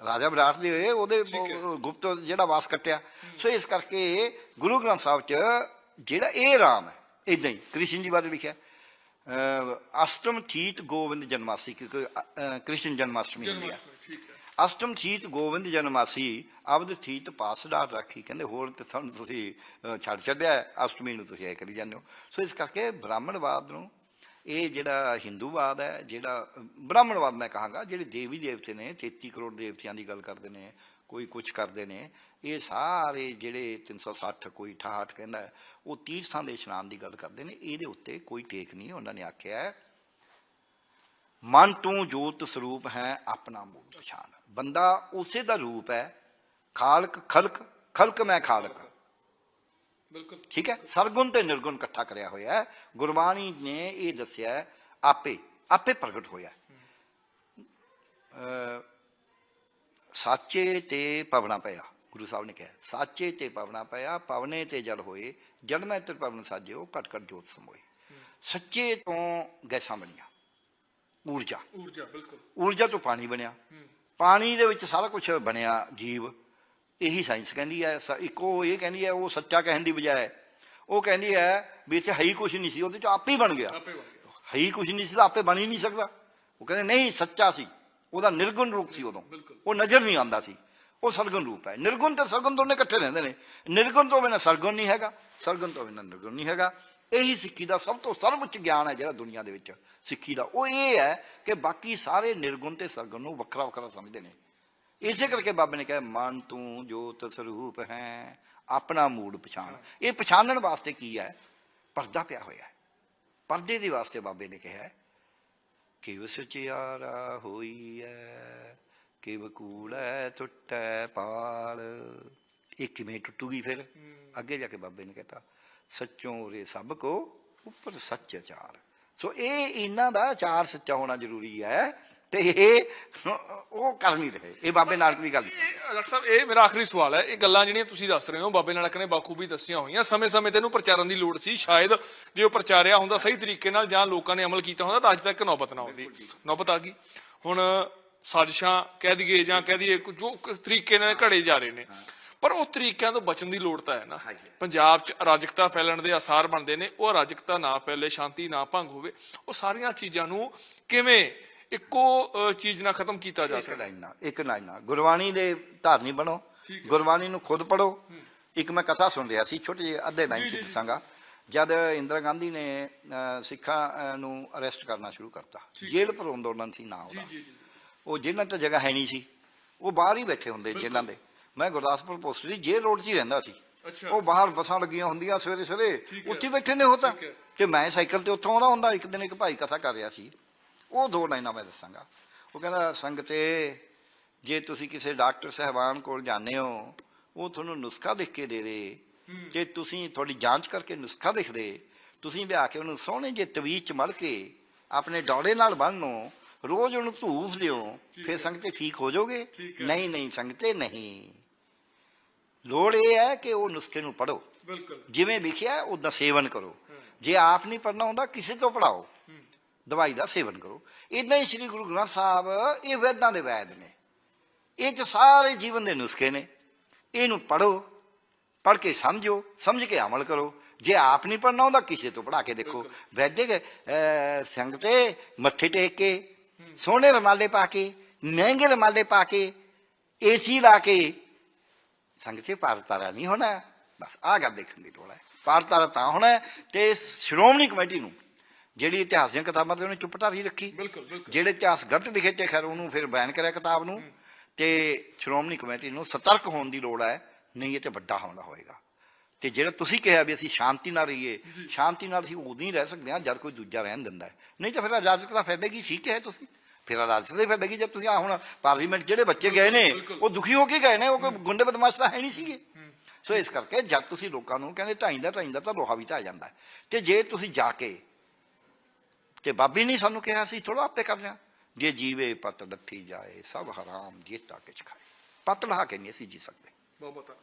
ਰਾਜਾ ਵਿਰਾਟ ਦੇ ਹੋਏ ਉਹਦੇ ਉਹ ਗੁਪਤ ਜਿਹੜਾ ਵਾਸ ਕੱਟਿਆ। ਸੋ ਇਸ ਕਰਕੇ ਗੁਰੂ ਗ੍ਰੰਥ ਸਾਹਿਬ ਚ ਜਿਹੜਾ ਇਹ ਰਾਮ ਹੈ ਇਦਾਂ ਹੀ ਕ੍ਰਿਸ਼ਨ ਜੀ ਬਾਰੇ ਲਿਖਿਆ। ਅਸ਼ਟਮ ਥੀਤ ਗੋਬਿੰਦ ਜਨਮਾਸੀ ਕਿਉਂਕਿ ਕ੍ਰਿਸ਼ਨ ਜਨਮਾਸ਼ਟਮੀ ਹੁੰਦੀ ਹੈ ਠੀਕ ਹੈ। ਅਸ਼ਟਮ ਥੀਤ ਗੋਬਿੰਦ ਜਨਮਾਸੀ ਅਬਦ ਥੀਤ ਪਾਸਡਾਰ ਰਾਖੀ। ਕਹਿੰਦੇ ਹੋਰ ਤੇ ਤੁਹਾਨੂੰ ਤੁਸੀਂ ਛੱਡ ਛੱਡਿਆ ਅਸ਼ਟਮੀ ਨੂੰ ਤੁਸੀਂ ਐ ਕਰੀ ਜਾਂਦੇ ਹੋ। ਸੋ ਇਸ ਕਰਕੇ ਬ੍ਰਾਹਮਣਵਾਦ ਨੂੰ ਇਹ ਜਿਹੜਾ ਹਿੰਦੂਵਾਦ ਹੈ ਜਿਹੜਾ ਬ੍ਰਾਹਮਣਵਾਦ ਮੈਂ ਕਹਾਂਗਾ ਜਿਹੜੇ ਦੇਵੀ ਦੇਵਤੇ ਨੇ 33 ਕਰੋੜ ਦੇਵਤਿਆਂ ਦੀ ਗੱਲ ਕਰਦੇ ਨੇ ਕੋਈ ਕੁਝ ਕਰਦੇ ਨੇ ਇਹ ਸਾਰੇ ਜਿਹੜੇ 360 ਕੋਈ 68 ਕਹਿੰਦਾ ਹੈ, ਉਹ ਤੀਰਥਾਂ ਦੇ ਇਸ਼ਨਾਨ ਦੀ ਗੱਲ ਕਰਦੇ ਨੇ ਇਹਦੇ ਉੱਤੇ ਕੋਈ ਟੇਕ ਨਹੀਂ ਉਹਨਾਂ ਨੇ ਆਖਿਆ ਹੈ ਮਨ ਤੂੰ ਜੋਤ ਸਰੂਪ ਹੈ ਆਪਣਾ ਮੂਲ ਪਛਾਣ। ਬੰਦਾ ਉਸੇ ਦਾ ਰੂਪ ਹੈ ਖਾਲਕ ਖਲਕ ਖਲਕ ਮੈਂ ਖਾਲਕ। ਬਿਲਕੁਲ। ਠੀਕ ਹੈ ਸਰਗੁਣ ਤੇ ਨਿਰਗੁਣ ਇਕੱਠਾ ਕਰਿਆ ਹੋਇਆ ਹੈ ਗੁਰਬਾਣੀ ਨੇ ਇਹ ਦੱਸਿਆ ਹੈ, ਆਪੇ ਆਪੇ ਪ੍ਰਗਟ ਹੋਇਆ ਅ ਸਾਚੇ ਤੇ ਪਵਣਾ ਪਿਆ। ਗੁਰੂ ਸਾਹਿਬ ਨੇ ਕਿਹਾ ਸਾਚੇ ਤੇ ਪਵਣਾ ਪਿਆ ਪਵਨੇ ਤੇ ਜੜ ਹੋਏ ਜੜ ਮੈਂ ਤੇ ਪਵਨ ਸਾਜਿਓ ਘਟ ਘਟ ਜੋਤ ਸਮੋਏ। ਸੱਚੇ ਤੋਂ ਗੈਸਾਂ ਬਣੀਆਂ। ਊਰਜਾ। ਊਰਜਾ ਬਿਲਕੁਲ। ਊਰਜਾ ਤੋਂ ਪਾਣੀ ਬਣਿਆ। ਪਾਣੀ ਦੇ ਵਿੱਚ ਸਾਰਾ ਕੁਝ ਬਣਿਆ ਜੀਵ। ਇਹੀ ਸਾਇੰਸ ਕਹਿੰਦੀ ਹੈ ਇੱਕ ਉਹ ਇਹ ਕਹਿੰਦੀ ਹੈ ਉਹ ਸੱਚਾ ਕਹਿਣ ਦੀ ਬਜਾਏ ਉਹ ਕਹਿੰਦੀ ਹੈ ਵੀ ਇੱਥੇ ਹੈ ਹੀ ਕੁਝ ਨਹੀਂ ਸੀ ਉਹਦੇ ਚ ਆਪੇ ਹੀ ਬਣ ਗਿਆ। ਆਪੇ ਬਣ ਗਿਆ। ਹੈ ਹੀ ਕੁਝ ਨਹੀਂ ਸੀ ਤਾਂ ਆਪੇ ਬਣ ਹੀ ਨਹੀਂ ਸਕਦਾ। ਉਹ ਕਹਿੰਦੇ ਨਹੀਂ ਸੱਚਾ ਸੀ। ਉਹਦਾ ਨਿਰਗੁਣ ਰੂਪ ਸੀ ਉਦੋਂ। ਉਹ ਨਜ਼ਰ ਨਹੀਂ ਆਉਂਦਾ ਸੀ। ਉਹ ਸਰਗੁਣ ਰੂਪ ਹੈ। ਨਿਰਗੁਣ ਤੇ ਸਰਗੁਣ ਦੋਨੇ ਇਕੱਠੇ ਰਹਿੰਦੇ ਨੇ। ਨਿਰਗੁਣ ਤੋਂ ਬਿਨਾਂ ਸਰਗੁਣ ਨਹੀਂ ਹੈਗਾ। ਸਰਗੁਣ ਤੋਂ ਬਿਨਾਂ ਨਿਰਗੁਣ ਨਹੀਂ ਹੈਗਾ। ਇਹੀ ਸਿੱਖੀ ਦਾ ਸਭ ਤੋਂ ਸਰਵਉੱਚ ਗਿਆਨ ਹੈ ਜਿਹੜਾ ਦੁਨੀਆ ਦੇ ਵਿੱਚ ਸਿੱਖੀ ਦਾ। ਉਹ ਇਹ ਹੈ ਕਿ ਬਾਕੀ ਸਾਰੇ ਨਿਰਗੁਣ ਤੇ ਸਰਗੁਣ ਨੂੰ ਵੱਖਰਾ ਵੱਖਰਾ ਸਮਝਦੇ ਨੇ। ਇਸੇ ਕਰਕੇ ਬਾਬੇ ਨੇ ਕਿਹਾ ਮਨ ਤੂੰ ਜੋਤ ਸਰੂਪ ਹੈ ਆਪਣਾ ਮੂਡ ਪਛਾਣ। ਇਹ ਪਛਾਣਨ ਵਾਸਤੇ ਕੀ ਹੈ? ਪਰਦਾ ਪਿਆ ਹੋਇਆ ਹੈ। ਪਰਦੇ ਦੇ ਵਾਸਤੇ ਬਾਬੇ ਨੇ ਕਿਹਾ ਕਿਵ ਸਚਿਆਰਾ ਹੋਈ ਹੈ ਕਿਵ ਕੂੜੈ ਟੁੱਟੈ ਪਾਲ। ਇਹ ਕਿਵੇਂ ਟੁੱਟੂਗੀ ਫਿਰ? ਅੱਗੇ ਜਾ ਕੇ ਬਾਬੇ ਨੇ ਕਹਤਾ ਸੱਚੋਂ ਰੇ ਸਭ ਕੋ ਉੱਪਰ ਸੱਚ ਅਚਾਰ ਸੋ ਇਹ ਇਹਨਾਂ ਦਾ ਆਚਾਰ ਸੱਚਾ ਹੋਣਾ ਜ਼ਰੂਰੀ ਹੈ। ਤੇ ਇਹ ਉਹ ਕਰ ਨਹੀਂ ਰਹੇ। ਇਹ ਬਾਬੇ ਨਾਨਕ ਦੀ ਗੱਲ ਡਾਕਟਰ ਸਾਹਿਬ ਇਹ ਮੇਰਾ ਆਖਰੀ ਸਵਾਲ ਹੈ। ਇਹ ਗੱਲਾਂ ਜਿਹੜੀਆਂ ਤੁਸੀਂ ਦੱਸ ਰਹੇ ਹੋ ਬਾਬੇ ਨਾਨਕ ਨੇ ਬਾਖੂਬੀ ਦੱਸੀਆਂ ਹੋਈਆਂ। ਸਮੇਂ-ਸਮੇਂ ਤੇ ਇਹਨੂੰ ਪ੍ਰਚਾਰਨ ਦੀ ਲੋੜ ਸੀ। ਸ਼ਾਇਦ ਜੇ ਉਹ ਪ੍ਰਚਾਰਿਆ ਹੁੰਦਾ ਸਹੀ ਤਰੀਕੇ ਨਾਲ ਜਾਂ ਲੋਕਾਂ ਨੇ ਅਮਲ ਕੀਤਾ ਹੁੰਦਾ ਤਾਂ ਅੱਜ ਤੱਕ ਨੌਬਤ ਨਾ ਆਉਂਦੀ। ਨੌਬਤ ਆ ਗਈ। ਹੁਣ ਸਾਜ਼ਿਸ਼ਾਂ ਕਹਿ ਦਈਏ ਜਾਂ ਕਹਿ ਦਈਏ ਜੋ ਤਰੀਕੇ ਨਾਲ ਘੜੇ ਜਾ ਰਹੇ ਨੇ। ਪਰ ਉਹ ਤਰੀਕਿਆਂ ਤੋਂ ਬਚਣ ਦੀ ਲੋੜ ਤਾਂ ਹੈ ਨਾ। ਪੰਜਾਬ 'ਚ ਅਰਾਜਕਤਾ ਫੈਲਣ ਦੇ ਆਸਾਰ ਬਣਦੇ ਨੇ। ਉਹ ਅਰਾਜਕਤਾ ਨਾ ਫੈਲੇ ਸ਼ਾਂਤੀ ਨਾ ਭੰਗ ਹੋਵੇ। ਉਹ ਸਾਰੀਆਂ ਚੀਜ਼ਾਂ ਨੂੰ ਕਿਵੇਂ ਇੱਕੋ ਚੀਜ਼ ਨਾਲ ਖਤਮ ਕੀਤਾ ਜਾ ਇੱਕ ਸਕਦਾ। ਲਾਈਨ ਨਾਲ ਇੱਕ ਲਾਈਨ ਨਾਲ। ਗੁਰਬਾਣੀ ਦੇ ਧਾਰਨੀ ਬਣੋ। ਗੁਰਬਾਣੀ ਨੂੰ ਖੁਦ ਪੜੋ ਇੱਕ ਮੈਂ ਕਥਾ ਸੁਣ ਰਿਹਾ ਸੀ ਛੋਟੇ ਜਿਹੇ ਅੱਧੇ ਲਾਈਨ ਚ ਦੱਸਾਂਗਾ। ਜਦ ਇੰਦਰਾ ਗਾਂਧੀ ਨੇ ਸਿੱਖਾਂ ਨੂੰ ਅਰੈਸਟ ਕਰਨਾ ਸ਼ੁਰੂ ਕਰਤਾ। ਜੇਲ੍ਹ ਪਰ ਅੰਦੋਲਨ ਸੀ ਨਾ ਉਹਦਾ। ਉਹ ਜੇਲ੍ਹਾਂ ਤੇ ਜਗ੍ਹਾ ਹੈ ਨਹੀਂ ਸੀ ਉਹ ਬਾਹਰ ਹੀ ਬੈਠੇ ਹੁੰਦੇ ਜੇਲ੍ਹਾਂ ਦੇ। ਮੈਂ ਗੁਰਦਾਸਪੁਰ ਪੋਸਟ ਦੀ ਜੇਲ੍ਹ ਰੋਡ 'ਚ ਹੀ ਰਹਿੰਦਾ ਸੀ। ਅੱਛਾ। ਉਹ ਬਾਹਰ ਬੱਸਾਂ ਲੱਗੀਆਂ ਹੁੰਦੀਆਂ ਸਵੇਰੇ ਸਵੇਰੇ ਹੈ। ਉੱਥੇ ਬੈਠੇ ਨੇ ਉਹ ਤਾਂ। ਠੀਕ ਹੈ। ਤੇ ਮੈਂ ਸਾਈਕਲ ਤੇ ਉੱਥੋਂ ਆਉਂਦਾ ਹੁੰਦਾ ਇੱਕ ਦਿਨ ਇੱਕ ਭਾਈ ਕਥਾ ਕਰ ਰਿਹਾ ਸੀ। ਉਹ ਦੋ ਲਾਈਨਾਂ ਮੈਂ ਦੱਸਾਂਗਾ। ਉਹ ਕਹਿੰਦਾ ਸੰਗਤੇ ਜੇ ਤੁਸੀਂ ਕਿਸੇ ਡਾਕਟਰ ਸਹਿਬਾਨ ਕੋਲ ਜਾਂਦੇ ਹੋ ਉਹ ਤੁਹਾਨੂੰ ਨੁਸਖਾ ਲਿਖ ਕੇ ਦੇ ਦੇ। ਤੇ ਤੁਸੀਂ ਤੁਹਾਡੀ ਜਾਂਚ ਕਰਕੇ ਨੁਸਖਾ ਲਿਖ ਦੇ ਤੁਸੀਂ ਲਿਆ ਕੇ ਉਹਨੂੰ ਸੋਹਣੇ ਜੇ ਤਵੀਜ਼ ਚ ਮੜ ਕੇ ਆਪਣੇ ਡੌਲੇ ਨਾਲ ਬੰਨੋ ਰੋਜ਼ ਉਹਨੂੰ ਧੂਫ ਦਿਓ ਫਿਰ ਸੰਗਤੇ ਠੀਕ ਹੋ ਜਾਓਗੇ। ਨਹੀਂ ਨਹੀਂ ਸੰਗਤੇ ਨਹੀਂ। ਲੋੜ ਇਹ ਹੈ ਕਿ ਉਹ ਨੁਸਖੇ ਨੂੰ ਪੜੋ ਬਿਲਕੁਲ। ਜਿਵੇਂ ਲਿਖਿਆ ਉਹਦਾ ਸੇਵਨ ਕਰੋ। ਜੇ ਆਪ ਨਹੀਂ ਪੜਨਾ ਹੁੰਦਾ ਕਿਸੇ ਤੋਂ ਪੜਾਓ ਦਵਾਈ ਦਾ ਸੇਵਨ ਕਰੋ। ਇਦਾਂ ਹੀ ਸ੍ਰੀ ਗੁਰੂ ਗ੍ਰੰਥ ਸਾਹਿਬ ਇਹ ਵੈਦਾਂ ਦੇ ਵੈਦ ਨੇ। ਇਹ ਚ ਸਾਰੇ ਜੀਵਨ ਦੇ ਨੁਸਖੇ ਨੇ। ਇਹਨੂੰ ਪੜੋ ਪੜ ਕੇ ਸਮਝੋ ਸਮਝ ਕੇ ਅਮਲ ਕਰੋ। ਜੇ ਆਪ ਨਹੀਂ ਪੜਨਾ ਹੁੰਦਾ ਕਿਸੇ ਤੋਂ ਪੜਾ ਕੇ ਦੇਖੋ। ਵੈਦਿਕ ਅਹ, ਸੰਗਤੇ ਮੱਥੇ ਟੇਕ ਕੇ ਸੋਹਣੇ ਰਮਾਲੇ ਪਾ ਕੇ ਮਹਿੰਗੇ ਰਮਾਲੇ ਪਾ ਕੇ ਏਸੀ ਲਾ ਕੇ ਸੰਗਤੇ ਭਾਰਤਾਰਾ ਨਹੀਂ ਹੋਣਾ। ਬਸ ਆਹ ਗੱਲ ਦੇਖਣ ਦੀ ਲੋੜ ਹੈ। ਭਾਰਤਾਰਾ ਤਾਂ ਹੋਣਾ ਤੇ ਸ਼੍ਰੋਮਣੀ ਕਮੇਟੀ ਨੂੰ ਜਿਹੜੀ ਇਤਿਹਾਸਿਕ ਕਿਤਾਬਾਂ ਤੇ ਉਹਨੇ ਚੁੱਪ ਢਾਰੀ ਰੱਖੀ। ਬਿਲਕੁਲ ਬਿਲਕੁਲ। ਜਿਹੜੇ ਇਤਿਹਾਸ ਗਲਤ ਲਿਖੇ ਤੇ ਖੈਰ ਉਹਨੂੰ ਫਿਰ ਬੈਨ ਕਰਿਆ ਕਿਤਾਬ ਨੂੰ। ਤੇ ਸ਼੍ਰੋਮਣੀ ਕਮੇਟੀ ਨੂੰ ਸਤਰਕ ਹੋਣ ਦੀ ਲੋੜ ਹੈ ਨਹੀਂ ਇਹ ਤੇ ਵੱਡਾ ਹਮਲਾ ਹੋਏਗਾ। ਤੇ ਜਿਹੜਾ ਤੁਸੀਂ ਕਿਹਾ ਵੀ ਅਸੀਂ ਸ਼ਾਂਤੀ ਨਾਲ ਰਹੀਏ ਸ਼ਾਂਤੀ ਨਾਲ ਅਸੀਂ ਉਦੋਂ ਹੀ ਰਹਿ ਸਕਦੇ ਹਾਂ ਜਦ ਕੋਈ ਦੂਜਾ ਰਹਿਣ ਦਿੰਦਾ ਹੈ। ਨਹੀਂ ਤਾਂ ਫਿਰ ਅਰਾਜਕਤਾ ਫੈਲੇਗੀ ਠੀਕ ਹੈ ਤੁਸੀਂ। ਫਿਰ ਅਰਾਜਕਤਾ ਹੀ ਫੈਲੇਗੀ ਜਦ ਤੁਸੀਂ ਆ ਹੁਣ ਪਾਰਲੀਮੈਂਟ ਜਿਹੜੇ ਬੱਚੇ ਗਏ ਨੇ। ਉਹ ਦੁਖੀ ਹੋ ਕੇ ਗਏ ਨੇ ਉਹ ਕੋਈ ਗੁੰਡੇ ਬਦਮਾਸ਼ ਤਾਂ ਹੈ ਨਹੀਂ ਸੀਗੇ। ਸੋ ਇਸ ਕਰਕੇ ਜਦ ਤੁਸੀਂ ਲੋਕਾਂ ਨੂੰ ਕਹਿੰਦੇ ਢਾਈਂਦਾ ਢਾਈਂਦਾ ਤਾਂ ਲੋਹਾ ਵੀ ਢਾਹ ਜਾਂਦਾ। ਤੇ ਜੇ ਤੁਸੀਂ ਜਾ ਕੇ ਤੇ ਬਾਬੀ ਨਹੀਂ ਸਾਨੂੰ ਕਿਹਾ ਸੀ ਥੋੜਾ ਆਪੇ ਕਰ ਲਿਆ। ਜੇ ਜੀਵੇ ਪਤ ਲੱਥੀ ਜਾਏ, ਸਭ ਹਰਾਮ ਜੀਤਾ ਕਿਛ ਖਾਏ। ਪਤ ਲਹਾ ਕੇ ਨਹੀਂ ਅਸੀਂ ਜੀ ਸਕਦੇ। ਬਹੁਤ ਬਹੁਤ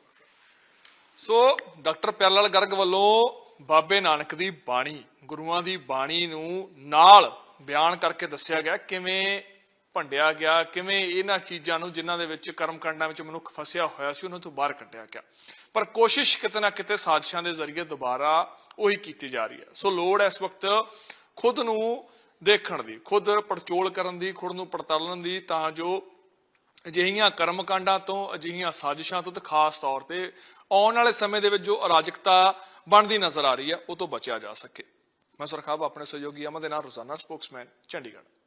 ਸੋ, ਡਾਕਟਰ ਪਿਆਰਲਾਲ ਗਰਗ ਵੱਲੋਂ ਬਾਬੇ ਨਾਨਕ ਦੀ ਬਾਣੀ, ਗੁਰੂਆਂ ਦੀ ਬਾਣੀ ਨੂੰ ਨਾਲ ਬਿਆਨ ਕਰਕੇ ਦੱਸਿਆ ਗਿਆ, ਕਿਵੇਂ ਭੰਡਿਆ ਗਿਆ, ਕਿਵੇਂ ਇਹਨਾਂ ਚੀਜ਼ਾਂ ਨੂੰ, ਜਿਨ੍ਹਾਂ ਦੇ ਵਿੱਚ ਕਰਮ ਕਾਂਡਾਂ ਵਿੱਚ ਮਨੁੱਖ ਫਸਿਆ ਹੋਇਆ ਸੀ, ਉਹਨਾਂ ਤੋਂ ਬਾਹਰ ਕੱਢਿਆ ਗਿਆ। ਪਰ ਕੋਸ਼ਿਸ਼ ਕਿਤੇ ਨਾ ਕਿਤੇ ਸਾਜ਼ਿਸ਼ਾਂ ਦੇ ਜ਼ਰੀਏ ਦੁਬਾਰਾ ਉਹੀ ਕੀਤੀ ਜਾ ਰਹੀ ਹੈ। ਸੋ, ਲੋੜ ਇਸ ਵਕਤ ਖੁਦ ਨੂੰ ਦੇਖਣ ਦੀ, ਖੁਦ ਪੜਚੋਲ ਕਰਨ ਦੀ, ਖੁਦ ਨੂੰ ਪੜਤਾਲਣ ਦੀ, ਤਾਂ ਜੋ ਅਜਿਹੀਆਂ ਕਰਮਕਾਂਡਾਂ ਤੋਂ, ਅਜਿਹੀਆਂ ਸਾਜ਼ਿਸ਼ਾਂ ਤੋਂ ਤੇ ਖਾਸ ਤੌਰ ਤੇ ਆਉਣ ਵਾਲੇ ਸਮੇਂ ਦੇ ਵਿੱਚ ਜੋ ਅਰਾਜਕਤਾ ਬਣਦੀ ਨਜ਼ਰ ਆ ਰਹੀ ਹੈ, ਉਹ ਤੋਂ ਬਚਿਆ ਜਾ ਸਕੇ। ਮੈਂ ਸੁਰਖਾਬ ਆਪਣੇ ਸਹਿਯੋਗੀ ਅਮਨ ਦੇ ਨਾਲ ਰੋਜ਼ਾਨਾ ਸਪੋਕਸਮੈਨ, ਚੰਡੀਗੜ੍ਹ।